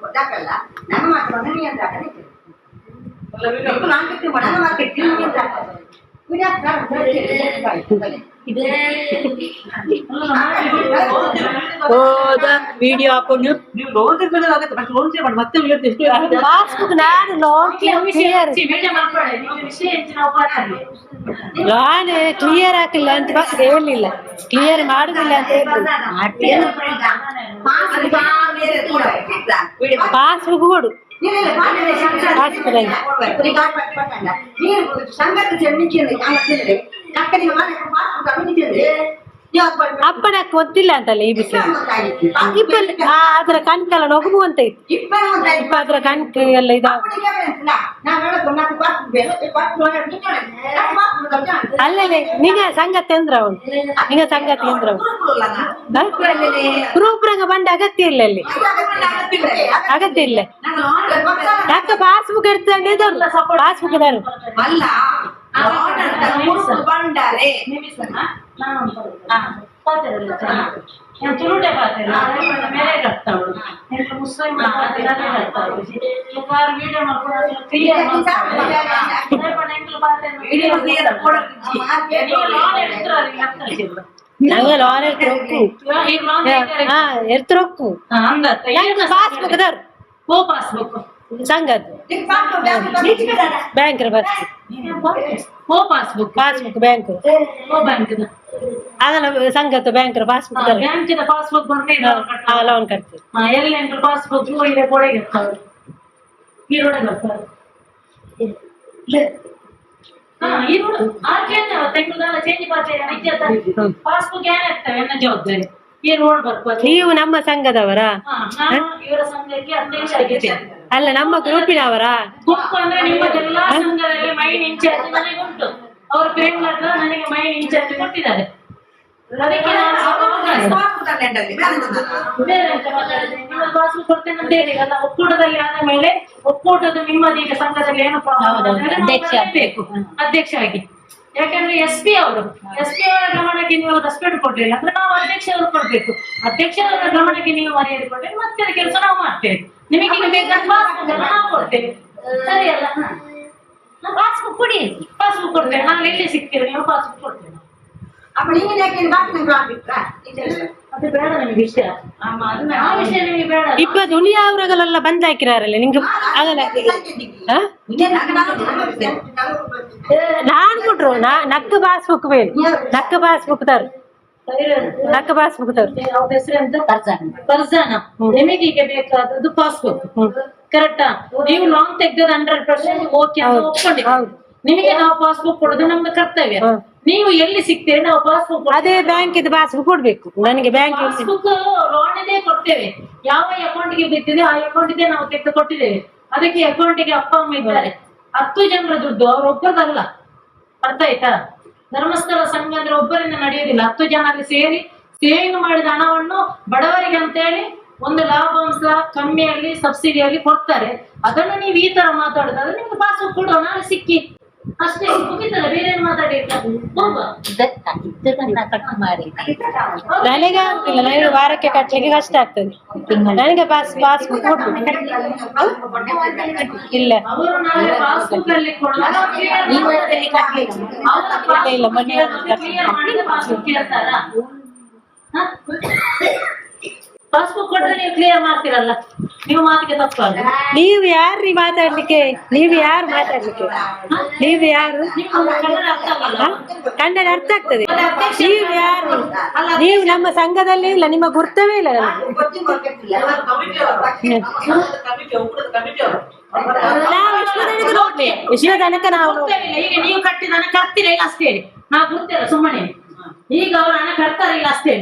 ಗೊತ್ತಾಗಲ್ಲ ನನ್ನ ಮಾತು ಏನು ನೀ ಏನ್ ನಾನು ಬಿಟ್ಟು ನನ್ನ ಮಾತು ನೀ ಏನ್ ಹಾಕಲ್ಲ ವಿಡಿಯೋ ಹಾಕೊಂಡು ನೀವು ಲೋನ್ ತೆಗೆದಾಗತ್ತೆ ಮತ್ತೆ ಲೋನ್ ಮಾಡಿ ಮತ್ತೆ ಪಾಸ್ಬುಕ್ ನಾನು ಲೋನ್ ಕ್ಲಿಯರ್ ವಿಡಿಯೋ ಮಾಡ್ಕೊಳ್ಳಿ ನಿಮ್ಮ ವಿಷಯ ಹೆಚ್ಚಿನ ಉಪಾಯ ನಾನು ಕ್ಲಿಯರ್ ಹಾಕಿಲ್ಲ ಅಂತ ಹೇಳಿಲ್ಲ ಕ್ಲಿಯರ್ ಮಾಡುದಿಲ್ಲ ಅಂತ ಹೇಳಿಲ್ಲ ಪಾಸ್ಬುಕ್ ಕೊಡು సంగతి చెందించింది అక్కడ కక్కడి మాట పాడుకుంటాను ಅಪ್ಪನ ಗೊತ್ತಿಲ್ಲ ಅಂತಲ್ಲ ಈ ವಿಷಯ. ಇಬ್ಬರು ಅದ್ರ ಕಣ್ಕೆಲ್ಲ ನೊಗಬು ಅಂತ ಇತ್ತು ಇಪ್ಪ ಅದ್ರ ಕಣ್ಕ ಎಲ್ಲ ಇದ ಅಲ್ಲೇ ನಿಂಗ ಸಂಗತಿ ಅಂದ್ರ ಅವನು ನಿಂಗ ಸಂಗತಿ ಅಂದ್ರ ರೂಪರಂಗ ಬಂಡ ಅಗತ್ಯ ಇಲ್ಲ ಅಲ್ಲಿ. ಅಗತ್ಯ ಇಲ್ಲ ಯಾಕ ಪಾಸ್ಬುಕ್ ಇರ್ತಂಡೆ ಪಾಸ್ಬುಕ್ ಇದಾರು ಚುರುಟೆ ಪಾತೆಲ್ಲ ಮೇಲೆ ಕಟ್ತಾವಳು ಮುಸ್ಲಿಂ ವಿಡಿಯೋ ಮಾಡ್ಕೊಂಡು ಕ್ಲಿಯರ್ ನಂಗೆ ಲೋನ್ ಎತ್ತರೊಕ್ಕು ಹಾ ಎತ್ತರೊಕ್ಕು ಪಾಸ್ಬುಕ್ ಅದಾರು ಓ ಪಾಸ್ಬುಕ್ ಸಂಗತ್ ಬ್ಯಾಂಕ್ ಬರ್ತಿ ಓ ಪಾಸ್ಬುಕ್ ಪಾಸ್ಬುಕ್ ಬ್ಯಾಂಕ್ ಓ ಬ್ಯಾಂಕ್ ಅದನ್ನ ಸಂಗತ್ ಬ್ಯಾಂಕ್ ಪಾಸ್ಬುಕ್ ಬ್ಯಾಂಕಿನ ಪಾಸ್ಬುಕ್ ಬಂದ್ರೆ ಹಾ ಲೋನ್ ಕಟ್ತೀವಿ ಎಲ್ಲಿ ಎಂಟು ಪಾಸ್ಬುಕ್ ಇದೆ ಕೊಡೆಗೆ ಇರ್ತಾವೆ ಈರೋಡೆ ಬರ್ತಾರೆ ಹಾ ಈರೋಡು ಆ ಚೇಂಜ್ ತೆಂಗುದಾಲ ಚೇಂಜ್ ಮಾಡ್ತೇವೆ ನಿಜ ಪಾಸ್ಬುಕ್ ಏನಾಗ್ತವೆ ನನ್ನ ಜವಾಬ್ದಾರಿ ಈ ರೋಡ್ ಬರ್ಬೋದು ನೀವು ನಮ್ಮ ಸಂಘದವರ? ಹಾ, ಇವರ ಸಂಘಕ್ಕೆ ಅಧ್ಯಕ್ಷ ಆಗಿದ್ದೇನೆ. ಅಲ್ಲ ನಮ್ಮ ಗ್ರೂಪಿನವರ ಗುಂಪು ಅಂದ್ರೆ ನಿಮ್ಮದೆಲ್ಲಾ ಸಂಘದಲ್ಲಿ ಮೈನ್ ಇನ್ಚಾರ್ಜ್ ನನಗೆ ಉಂಟು. ಅವ್ರ ಪ್ರೇಮ್ ಲೆಟರ್ ನನಗೆ ಮೈನ್ ಇನ್ಚಾರ್ಜ್ ಕೊಟ್ಟಿದ್ದಾರೆ. ಅದಕ್ಕೆ ನಾನು ಅವಕಾಶ. ಬೇರೆ ಎಂತ ಮಾತಾಡಿದ್ರೆ? ನಿಮ್ಮ ಪಾಸ್ಬುಕ್ ಕೊಡ್ತೇನೆ ಅಂತ ಹೇಳಿ ಅಲ್ಲ ಒಕ್ಕೂಟದಲ್ಲಿ ಆದ ಮೇಲೆ ಒಕ್ಕೂಟದ ನಿಮ್ಮದೀಗ ಸಂಘದಲ್ಲಿ ಏನು ಅಧ್ಯಕ್ಷ. ಬೇಕು ಅಧ್ಯಕ್ಷ ಆಗಿ. ಯಾಕಂದ್ರೆ ಎಸ್ ಪಿ ಅವರು. ಎಸ್ ಪಿ ಅವರ ಗಮನಕ್ಕೆ ನೀವು ರೆಸ್ಪೆಕ್ಟ್ ಕೊಡ್ಲಿಲ್ಲ. ಅಂದ್ರೆ ನಾವು ಅಧ್ಯಕ್ಷರು ಕೊಡ್ಬೇಕು. ಅಧ್ಯಕ್ಷರವರ ಗಮನಕ್ಕೆ ನೀವು ಮರ್ಯಾದೆ ಕೊಡ್ಬೇಕು. ಮತ್ತೆ ಕೆಲಸ ನಾವು ಮಾಡ್ತೇವೆ. ನಿಮಗೆ ಬೇಕಾದ ಪಾಸ್ಬುಕ್ ನಾವು ಕೊಡ್ತೇವೆ. ಸರಿ ಅಲ್ಲ ಪಾಸ್ಬುಕ್ ಕೊಡಿ. ಪಾಸ್ಬುಕ್ ಕೊಡ್ತೇವೆ. ನಾನು ಎಲ್ಲಿ ಸಿಗ್ತೀವಿ ನೀವು ಪಾಸ್ಬುಕ್ ಕೊಡ್ತೇವೆ ಅದು ಬೇಡ ನಮಗೆ ವಿಷಯ ಆ ವಿಷಯ ನಿಮಗೆ ಬೇಡ ಇಪ್ಪ ದುನಿಯಾ ಅವರಗಳೆಲ್ಲ ಬಂದ್ ಹಾಕಿರಾರಲ್ಲ ನಿಂಗೆ ಅದಲ್ಲ ಹಾ? ನಾನ್ ಕೊಟ್ರು ನಾ ನಕ್ಕ ಪಾಸ್ಬುಕ್ ಬೇಕು ನಕ್ಕ ಪಾಸ್ಬುಕ್ ತರು ನಕ್ಕ ಪಾಸ್ಬುಕ್ ತರು ಅವ್ರ ಹೆಸರೆಂತ ಫರ್ಜಾನ ನಿಮಗೆ ಈಗ ಬೇಕಾದದ್ದು ಪಾಸ್ಬುಕ್ ಕರೆಕ್ಟಾ ನೀವು ಲಾಂಗ್ ತೆಗ್ದದ ಹಂಡ್ರೆಡ್ ಪರ್ಸೆಂಟ್ ಓಕೆ ಅಂತ ಒಪ್ಕೊಂಡಿದ್ದೀವಿ ನಿಮಗೆ ನಾವು ಪಾಸ್ಬುಕ್ ಕೊಡೋದು ನಮ್ದು ಕರ್ತವ್ಯ. ನೀವು ಎಲ್ಲಿ ಸಿಗ್ತೀರಿ? ನಾವು ಪಾಸ್ಬುಕ್ ಅದೇ ಬ್ಯಾಂಕ್ ಇದು ಪಾಸ್ಬುಕ್ ಕೊಡ್ಬೇಕು. ನನಗೆ ಬ್ಯಾಂಕ್ ಪಾಸ್ಬುಕ್ ಲೋನ್ ಕೊಡ್ತೇವೆ. ಯಾವ ಅಕೌಂಟ್ಗೆ ಬಿದ್ದಿದೆ ಆ ಅಕೌಂಟ್ಗೆ ನಾವು ತೆಗೆದು ಕೊಟ್ಟಿದ್ದೇವೆ. ಅದಕ್ಕೆ ಅಕೌಂಟ್ಗೆ ಅಪ್ಪ ಅಮ್ಮ ಇದ್ದಾರೆ. ಹತ್ತು ಜನರ ದುಡ್ಡು ಅವ್ರೊಬ್ಬರದಲ್ಲ ಅರ್ಥ ಆಯ್ತಾ? ಧರ್ಮಸ್ಥಳ ಸಂಘ ಅಂದ್ರೆ ಒಬ್ಬರಿಂದ ನಡೆಯುವುದಿಲ್ಲ. ಹತ್ತು ಜನ ಅಲ್ಲಿ ಸೇರಿ ಸೇವಿಂಗ್ ಮಾಡಿದ ಹಣವನ್ನು ಬಡವರಿಗೆ ಅಂತೇಳಿ ಒಂದು ಲಾಭಾಂಶ ಕಮ್ಮಿಯಲ್ಲಿ ಸಬ್ಸಿಡಿಯಲ್ಲಿ ಕೊಡ್ತಾರೆ. ಅದನ್ನು ನೀವು ಈ ತರ ಮಾತಾಡೋದಾದ್ರೆ ನಿಮ್ಗೆ ಪಾಸ್ಬುಕ್ ಕೊಡುವ. ನಾನು ಸಿಕ್ಕಿ. ಅಷ್ಟೇ ಮುಗಿತಲ್ಲ ಬೇರೆ ಏನು ಮಾತಾಡಿರ್ತಾರೆ ನನಗೆ ಆಗುದಿಲ್ಲ ನನಗೆ ವಾರಕ್ಕೆ ಕಟ್ಲಿಕ್ಕೆ ಕಷ್ಟ ಆಗ್ತದೆ. ನನಗೆ ಪಾಸ್ ಪಾಸ್ಬುಕ್ ಕೊಡ್ಬೇಕು ಇಲ್ಲ. ಅವರು ನಾಳೆ ಪಾಸ್ಬುಕ್ ಅಲ್ಲಿ ಕೊಡುವಾಗ ಇಲ್ಲ, ಇಲ್ಲ, ಮೊನ್ನೆ ಪಾಸ್ಬುಕ್ ಬುಕ್ ಕೊಟ್ರೆ ನೀವು ಕ್ಲಿಯರ್ ಮಾಡ್ತೀರಲ್ಲ? ನೀವು ಮಾತಿಗೆ ತಪ್ಪಾಗ ನೀವು ಯಾರ್ರಿ ಮಾತಾಡ್ಲಿಕ್ಕೆ? ನೀವು ಯಾರು ಮಾತಾಡ್ಲಿಕ್ಕೆ? ನೀವು ಯಾರು? ಕನ್ನಡ ಅರ್ಥ ಆಗ್ತದೆ. ನೀವು ಯಾರು? ನೀವು ನಮ್ಮ ಸಂಘದಲ್ಲಿ ಇಲ್ಲ ನಿಮ್ಮ ಗುರ್ತವೇ ಇಲ್ಲ ನಾವು ವಿಶ್ವ ತನಕ ನೋಡ್ಲಿ. ವಿಶ್ವ ತನಕ ನಾವು. ಈಗ ನೀವು ಕಟ್ಟಿದ ಹಣ ಕಟ್ತೀರ ಇಲ್ಲ ಅಷ್ಟೇ ನಾ ಗೊತ್ತಿಲ್ಲ ಸುಮ್ಮನೆ. ಈಗ ಅವ್ರ ಹಣ ಕಟ್ತಾರ ಇಲ್ಲ ಅಷ್ಟೇ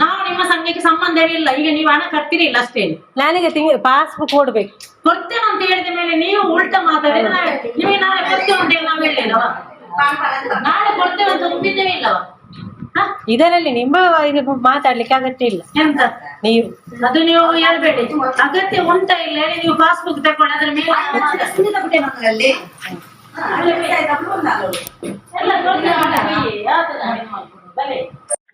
ನಾವು ನಿಮ್ಮ ಸಂಘಕ್ಕೆ ಸಂಬಂಧವೇ ಇಲ್ಲ ಈಗ ನೀವು ಹಣ ಕಟ್ತೀರಿ ಇಲ್ಲ ಅಷ್ಟೇ? ನನಗೆ ತಿಂಗಳು ಪಾಸ್ಬುಕ್ ಕೊಡ್ಬೇಕು. ಕೊಡ್ತೇನೆ ಅಂತ ಹೇಳಿದ ಮೇಲೆ ನೀವು ಉಲ್ಟ ಮಾತಾಡಿದ್ರೆ ನಿಮಗೆ ನಾಳೆ ಕೊಡ್ತೇವೆ ಅಂತ ನಾವು ಹೇಳಿಲ್ಲವ ನಾಳೆ ಕೊಡ್ತೇವೆ ಅಂತ ಒಪ್ಪಿದ್ದೇವೆ ಇಲ್ಲವ? ಹ? ಇದರಲ್ಲಿ ನಿಮ್ಮ ಇದು ಮಾತಾಡ್ಲಿಕ್ಕೆ ಅಗತ್ಯ ಇಲ್ಲ. ಎಂತ? ನೀವು. ಅದು ನೀವು ಹೇಳ್ಬೇಡಿ. ಅಗತ್ಯ ಉಂಟಾ ಇಲ್ಲ ಹೇಳಿ ನೀವು ಪಾಸ್ಬುಕ್ ತಕೊಂಡು ಅದ್ರ ಮೇಲೆ ಎಲ್ಲ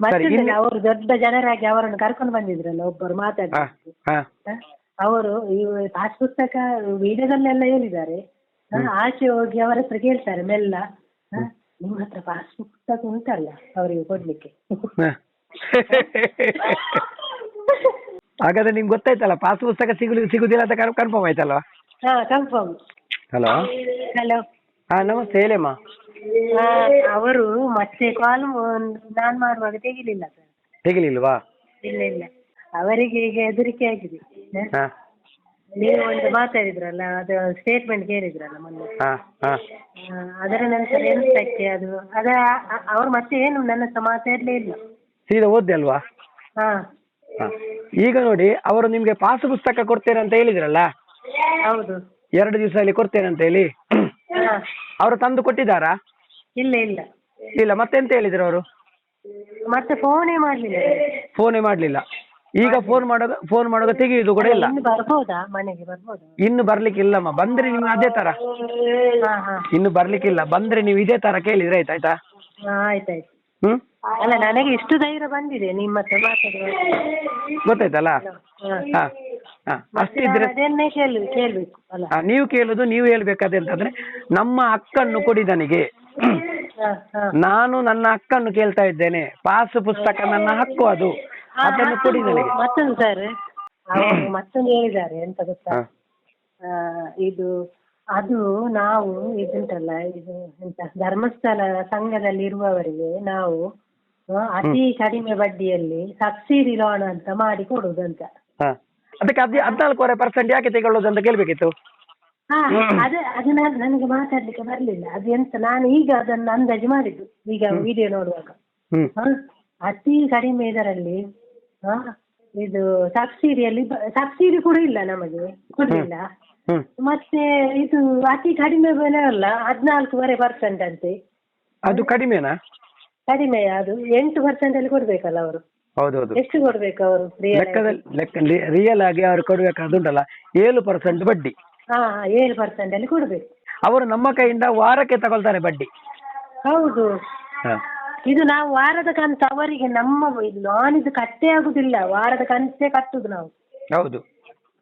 ದೊಡ್ಡ ಮಾಡಿ, ಯಾವ್ದು ನಾನು ಇದು ಮಾಡ್ಕೊಂಡು, ಬಲೆ. ಮತ್ತೊಂದು ಅವರು ದೊಡ್ಡ ಜನರಾಗಿ ಅವರನ್ನು ಕರ್ಕೊಂಡು ಬಂದಿದ್ರಲ್ಲ ಒಬ್ಬರು ಮಾತಾಡಿ ಹಾ ಹಾ. ಅವರು ಈ ಪಾಸ್ ಪುಸ್ತಕ ವಿಡಿಯೋದಲ್ಲೆಲ್ಲ ಹೇಳಿದ್ದಾರೆ. ಹ, ಆಚೆ ಹೋಗಿ ಅವರ ಹತ್ರ ಕೇಳ್ತಾರೆ ಮೆಲ್ಲ. ಹ, ನಿಮ್ಮ ಹತ್ರ ಪಾಸ್ ಪುಸ್ತಕ ಉಂಟಲ್ಲ ಅವರಿಗೆ ಕೊಡ್ಲಿಕ್ಕೆ. ಹ. ಹಾಗಾದ್ರೆ ನಿಮ್ಗೆ ಗೊತ್ತಾಯ್ತಲ್ಲ ಪಾಸ್ ಪುಸ್ತಕ ಸಿಗಲಿ ಸಿಗುದಿಲ್ಲ ಅಂತ ಕನ್ಫರ್ಮ್ ಆಯ್ತಲ್ವಾ? ಹಾ ಕನ್ಫರ್ಮ್. ಹಲೋ ಹಲೋ ಹಾ ನಮಸ್ತೆ ಹೇಳಮ್ಮ. ಅವರು ಮತ್ತೆ ಕಾಲ್ ನಾನ್ ಮಾಡುವಾಗ ತೆಗಿಲಿಲ್ಲ ಸರ್ ತೆಗಿಲಿಲ್ವಾ? ಇಲ್ಲ ಇಲ್ಲ. ಅವರಿಗೆ ಈಗ ಹೆದರಿಕೆ ಆಗಿದೆ. ಹಾ. ನೀವು ಒಂದು ಮಾತಾಡಿದ್ರಲ್ಲ ಅದು ಸ್ಟೇಟ್ಮೆಂಟ್ ಕೇಳಿದ್ರಲ್ಲ ಮೊನ್ನೆ. ಹಾ ಹಾ. ಆ, ಅದರ ನಂತರ ಎಂತಕ್ಕೆ ಅದು? ಅದ ಅ- ಅವ್ರು ಮತ್ತೆ ಏನು ನನ್ನ ಹತ್ರ ಮಾತಾಡ್ಲೇ ಇಲ್ಲ. ಸೀದಾ ಓದ್ದೆ ಅಲ್ವಾ? ಹಾ. ಹಾ. ಈಗ ನೋಡಿ ಅವರು ನಿಮ್ಗೆ ಪಾಸ್ ಪುಸ್ತಕ ಕೊಡ್ತೇನೆ ಅಂತ ಹೇಳಿದ್ರಲ್ಲ? ಹೌದು. ಎರಡು ದಿವಸದಲ್ಲಿ ಕೊಡ್ತೇನೆ ಅಂತ ಹೇಳಿ? ಹಾ. ಅವರು ತಂದು ಕೊಟ್ಟಿದ್ದಾರಾ? ಇಲ್ಲ ಇಲ್ಲ. ಇಲ್ಲ ಮತ್ತೆ ಎಂತ ಹೇಳಿದ್ರು ಅವರು? ಮತ್ತೆ ಫೋನೇ ಮಾಡ್ಲಿಲ್ಲ. ಫೋನೇ ಮಾಡ್ಲಿಲ್ಲ. ಈಗ ಫೋನ್ ಮಾಡುವಾಗ ಫೋನ್ ಮಾಡುವಾಗ ತೆಗೆಯುವುದು ಕೂಡ ಇಲ್ಲ. ಇನ್ನು ಬರ್ಬೋದಾ? ಮನೆಗೆ ಬರ್ಬೋದಾ? ಇನ್ನು ಬರ್ಲಿಕ್ಕೆ ಇಲ್ಲಮ್ಮ. ಬಂದ್ರೆ ನೀವು ಅದೇ ತರ. ಹಾ ಹಾ. ಇನ್ನು ಬರ್ಲಿಕ್ಕಿಲ್ಲ ಬಂದ್ರೆ ನೀವು ಇದೇ ತರ ಕೇಳಿದ್ರೆ ಆಯ್ತಾ ಆಯ್ತಾ ಹಾ ಆಯ್ತಾಯ್ತು. ಹ್ಮ್? ಅಲ್ಲ ನನಗೆ ಇಷ್ಟು ಧೈರ್ಯ ಬಂದಿದೆ ನಿಮ್ಮ ಹತ್ರ ಮಾತಾಡುವಾಗ. ಗೊತ್ತಾಯ್ತಲ್ಲ? ಹಾ. ಹಾ ಹಾ ಅಷ್ಟಿದ್ರೆ ಅದನ್ನೇ ಕೇಳಿ ಕೇಳ್ಬೇಕು ಅಲ್ಲ. ಹಾ, ನೀವು ಕೇಳುದು ನೀವು ಹೇಳ್ಬೇಕಾದ್ರೆ ಅಂತಂದ್ರೆ ನಮ್ಮ ಅಕ್ಕನ್ನು ಕೊಡಿ ನನಗೆ. ಹಾ ಹಾ. ನಾನು ನನ್ನ ಅಕ್ಕನ್ನು ಕೇಳ್ತಾ ಇದ್ದೇನೆ. ಪಾಸ್ ಪುಸ್ತಕ ನನ್ನ ಹಕ್ಕು ಅದು. ಅದನ್ನು ಕೊಡಿ ನನಗೆ. ಮತ್ತೊಂದು ಸರ್. ಅವರು ಮತ್ತೊಂದು ಹೇಳಿದ್ದಾರೆ ಎಂತ ಗೊತ್ತಾ? ಹಾ. ಆ, ಇದು ಅದು ನಾವು ಇದುಂಟಲ್ಲ ಇದು ಎಂತ ಧರ್ಮಸ್ಥಳ ಸಂಘದಲ್ಲಿ ಇರುವವರಿಗೆ ನಾವು ಅತಿ ಕಡಿಮೆ ಬಡ್ಡಿಯಲ್ಲಿ ಸಬ್ಸಿಡಿ ಲೋನ್ ಅಂತ ಮಾಡಿ ಕೊಡುದಂತ ಹಾ. ಅದಕ್ಕೆ ಹದ್ ಹದಿನಾಲ್ಕೂವರೆ ಪರ್ಸೆಂಟ್ ಯಾಕೆ ತಗೊಳ್ಳೋದು ಅಂತ ಕೇಳ್ಬೇಕಿತ್ತು? ಹಾ ಅದೇ ಅದು ನಾನ್ ನನಗೆ ಮಾತಾಡ್ಲಿಕ್ಕೆ ಬರ್ಲಿಲ್ಲ. ಅದು ಎಂತ ನಾನು ಈಗ ಅದನ್ನ ಅಂದಾಜು ಮಾಡಿದ್ದು. ಈಗ ವಿಡಿಯೋ ನೋಡುವಾಗ. ಹ್ಮ್. ಹ? ಅತಿ ಕಡಿಮೆ ಇದರಲ್ಲಿ ಹಾ ಇದು ಸಬ್ಸಿಡಿಯಲ್ಲಿ ಸಬ್ಸಿಡಿ ಕೂಡ ಇಲ್ಲ ನಮಗೆ. ಕೊಡ್ಲಿಲ್ಲ. ಹ್ಮ್. ಮತ್ತೆ ಇದು ಅತಿ ಕಡಿಮೆ ಬೆಲೆ ಅಲ್ಲ ಹದಿನಾಲ್ಕೂವರೆ ಪರ್ಸೆಂಟ್ ಅಂತೆ. ಅದು ಕಡಿಮೆನಾ? ಕಡಿಮೆ ಅದು ಎಂಟು ಪರ್ಸೆಂಟ್ ಅಲ್ಲಿ ಕೊಡ್ಬೇಕಲ್ಲ ಅವರು. ಹೌದೌದು. ಎಷ್ಟು ಕೊಡ್ಬೇಕು ಅವರು? ಲೆಕ್ಕದಲ್ಲಿ ಲೆಕ್ಕ ರಿಯಲ್ ಆಗಿ ಅವ್ರು ಕೊಡ್ಬೇಕಾದುಂಟಲ್ಲ ಏಳು ಪರ್ಸೆಂಟ್ ಬಡ್ಡಿ. ಹಾ ಏಳು ಪರ್ಸೆಂಟ್ ಅಲ್ಲಿ ಕೊಡ್ಬೇಕು. ಅವರು ನಮ್ಮ ಕೈಯಿಂದ ವಾರಕ್ಕೆ ತಗೊಳ್ತಾರೆ ಬಡ್ಡಿ. ಹೌದು. ಹಾ. ಇದು ನಾವು ವಾರದ ಕಂತು ಅವರಿಗೆ ನಮ್ಮ ಲೋನ್ ಇದು ಕಟ್ಟೇ ಆಗುದಿಲ್ಲ ವಾರದ ಕಂತೇ ಕಟ್ಟುದು ನಾವು. ಹೌದು.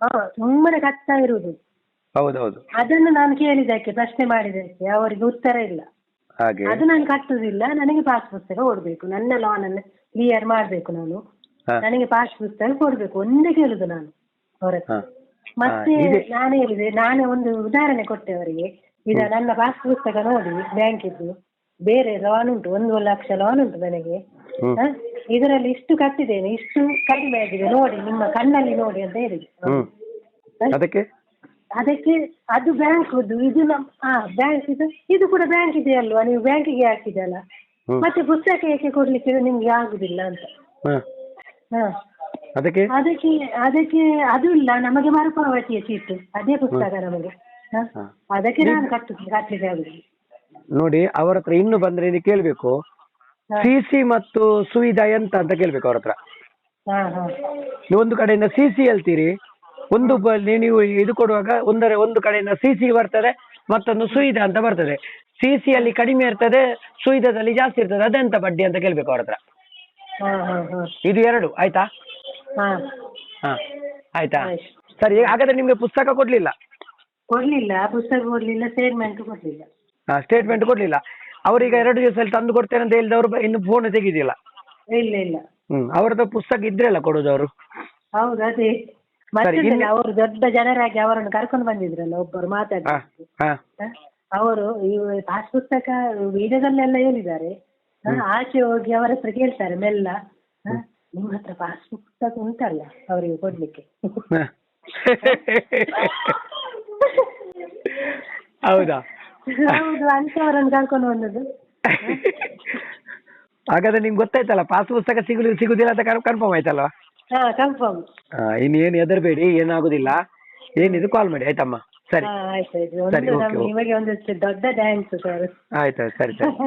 ಹಾ ಸುಮ್ಮನೆ ಕಟ್ತಾ ಇರುದು. ಹೌದೌದು. ಅದನ್ನು ನಾನು ಕೇಳಿದ್ದಕ್ಕೆ ಪ್ರಶ್ನೆ ಮಾಡಿದಕ್ಕೆ ಅವರಿಗೆ ಉತ್ತರ ಇಲ್ಲ. ಹಾಗೆ. ಅದು ನಾನು ಕಟ್ಟುದಿಲ್ಲ. ನನಗೆ ಪಾಸ್ ಪುಸ್ತಕ ಕೊಡ್ಬೇಕು ನನ್ನ ಲೋನ್ ಅನ್ನು ಕ್ಲಿಯರ್ ಮಾಡ್ಬೇಕು ನಾನು. ಹಾ. ನನಗೆ ಪಾಸ್ ಪುಸ್ತಕ ಕೊಡ್ಬೇಕು. ಒಂದೇ ಕೇಳುದು ನಾನು ಹತ್ರ. ಮತ್ತೆ ಇದೆ. ನಾನು ಹೇಳಿದೆ ನಾನೇ ಒಂದು ಉದಾಹರಣೆ ಕೊಟ್ಟೆ ಅವರಿಗೆ. ಈಗ ನನ್ನ ಪಾಸ್ ಪುಸ್ತಕ ನೋಡಿ ಬ್ಯಾಂಕ್ ಇದ್ದು ಬೇರೆ ಲೋನ್ ಉಂಟು ಒಂದು ಲಕ್ಷ ಲೋನ್ ಉಂಟು ನನಗೆ. ಹ್ಮ್. ಹ? ಇದರಲ್ಲಿ ಇಷ್ಟು ಕಟ್ಟಿದ್ದೇನೆ ಇಷ್ಟು ಕಡಿಮೆ ಆಗಿದೆ. ನೋಡಿ ನಿಮ್ಮ ಕಣ್ಣಲ್ಲಿ ನೋಡಿ ಅಂತ ಹೇಳಿದೆ. ಹ್ಮ್. ಅದಕ್ಕೆ? ಅದಕ್ಕೆ ಅದು ಬ್ಯಾಂಕ್ ಇದು ನಮ್ ಹಾ ಬ್ಯಾಂಕ್ ಇದು ಇದು ಕೂಡ ಬ್ಯಾಂಕ್ ಇದೆಯಲ್ವಾ ನೀವು ಬ್ಯಾಂಕಿಗೆ ಹಾಕಿದಲ್ಲ. ಹ್ಮ್. ಮತ್ತೆ ಪುಸ್ತಕ ಏಕೆ ಕೊಡ್ಲಿಕ್ಕೆ ನಿಮ್ಗೆ ಆಗುದಿಲ್ಲ ಅಂತ? ಹಾ. ಹಾ. ಅದಕ್ಕೆ? ಅದಕ್ಕೆ ಅದಕ್ಕೆ ಅದು ಇಲ್ಲ ನಮಗೆ ಮರುಪಾವತಿಯ ಚೀಟು ಅದೇ ಪುಸ್ತಕ ನಮಗೆ. ಹ? ಹಾ. ಅದಕ್ಕೆ ನಾನು ಕಟ್ಟು ಕಟ್ಲಿಕ್ಕೆ ಆಗುದಿಲ್ಲ. ನೋಡಿ ಅವರ ಹತ್ರ ಇನ್ನು ಬಂದ್ರೆ ನೀವು ಕೇಳ್ಬೇಕು. ಸಿಸಿ ಮತ್ತು ಸುವಿಧಾ ಎಂತ ಅಂತ ಕೇಳ್ಬೇಕು ಅವ್ರ ಹತ್ರ. ಹಾ ಹಾ. ನೀವು ಒಂದು ಕಡೆಯಿಂದ ಸಿಸಿ ಹೇಳ್ತೀರಿ. ಒಂದು ನೀವು ಇದು ಕೊಡುವಾಗ ಒಂದರ ಒಂದು ಕಡೆಯಿಂದ ಸಿ ಸಿ ಬರ್ತದೆ ಮತ್ತೊಂದು ಸುಯಿದ ಅಂತ ಬರ್ತದೆ. ಸಿ ಸಿ ಅಲ್ಲಿ ಕಡಿಮೆ ಇರ್ತದೆ ಸುಯಿದದಲ್ಲಿ ಜಾಸ್ತಿ ಇರ್ತದೆ. ಅದೆಂತ ಬಡ್ಡಿ ಅಂತ ಕೇಳ್ಬೇಕು ಅವ್ರ ಹತ್ರ? ಹಾ ಹಾ ಹಾ. ಇದು ಎರಡು ಆಯ್ತಾ? ಹಾ. ಹಾ ಆಯ್ತಾ. ಸರಿ ಹಾಗಾದ್ರೆ ನಿಮ್ಗೆ ಪುಸ್ತಕ ಕೊಡ್ಲಿಲ್ಲ? ಕೊಡ್ಲಿಲ್ಲ ಪುಸ್ತಕ ಕೊಡ್ಲಿಲ್ಲ ಸ್ಟೇಟ್ಮೆಂಟ್ ಕೊಡ್ಲಿಲ್ಲ. ಸ್ಟೇಟ್ಮೆಂಟ್ ಕೊಡ್ಲಿಲ್ಲ. ಅವ್ರೀಗ ಎರಡು ದಿವಸದಲ್ಲಿ ತಂದು ಕೊಡ್ತೇನೆ ಅಂತ ಹೇಳಿದವರು ಇನ್ನು ಫೋನ್ ತೆಗಿದಿಲ್ಲ. ಇಲ್ಲ ಇಲ್ಲ. ಹ್ಮ್ ಅವ್ರದ್ದು ಪುಸ್ತಕ ಅಲ್ಲ ಕೊಡೋದು ಅವರು ಹೌದು ಅವರು ದೊಡ್ಡ ಜನರಾಗಿ ಅವರನ್ನು ಕರ್ಕೊಂಡು ಬಂದಿದ್ರಲ್ಲ ಒಬ್ಬರು ಮಾತಾಡಿ. ಅವರು ಈ ಪಾಸ್ ಪುಸ್ತಕ ವಿಡಿಯೋದಲ್ಲೆಲ್ಲ ಹೇಳಿದ್ದಾರೆ. ಆಚೆ ಹೋಗಿ ಅವರ ಹತ್ರ ಕೇಳ್ತಾರೆ ಮೆಲ್ಲ. ನಿಮ್ಮ ಹತ್ರ ಪಾಸ್ ಪುಸ್ತಕ ಉಂಟಲ್ಲ ಅವರಿಗೆ ಕೊಡ್ಲಿಕ್ಕೆ? ಹೌದಾ? ಹೌದು ಅಂತವರನ್ನು ಕರ್ಕೊಂಡು ಬಂದದ್ದು. ಹಾಗಾದ್ರೆ ನಿಮ್ಗೆ ಗೊತ್ತಾಯ್ತಲ್ಲ ಪಾಸ್ ಪುಸ್ತಕ ಸಿಗುದಿಲ್ಲ ಅಂತ ಕನ್ಫರ್ಮ್ ಆಯ್ತಲ್ವಾ? ಹಾ ಕನ್ಫರ್ಮ್ ಹಾ, ಇನ್ನೇನು ಹೆದರ್ಬೇಡಿ ಏನಾಗುದಿಲ್ಲ. ಏನಿದು ಕಾಲ್ ಮಾಡಿ ಆಯ್ತಮ್ಮ? ಸರಿ. ಹಾ ಆಯ್ತಾಯ್ತು ಸರಿ, ಒಂದು ಓಕೆ, ನಮ್ಗೆ ಓಕೆ. ನಿಮಗೆ ಒಂದು ದೊಡ್ಡ ಥ್ಯಾಂಕ್ಸ್ ಸರ್ ಆಯ್ತಾಯ್ತು ಸರಿ ಸರಿ.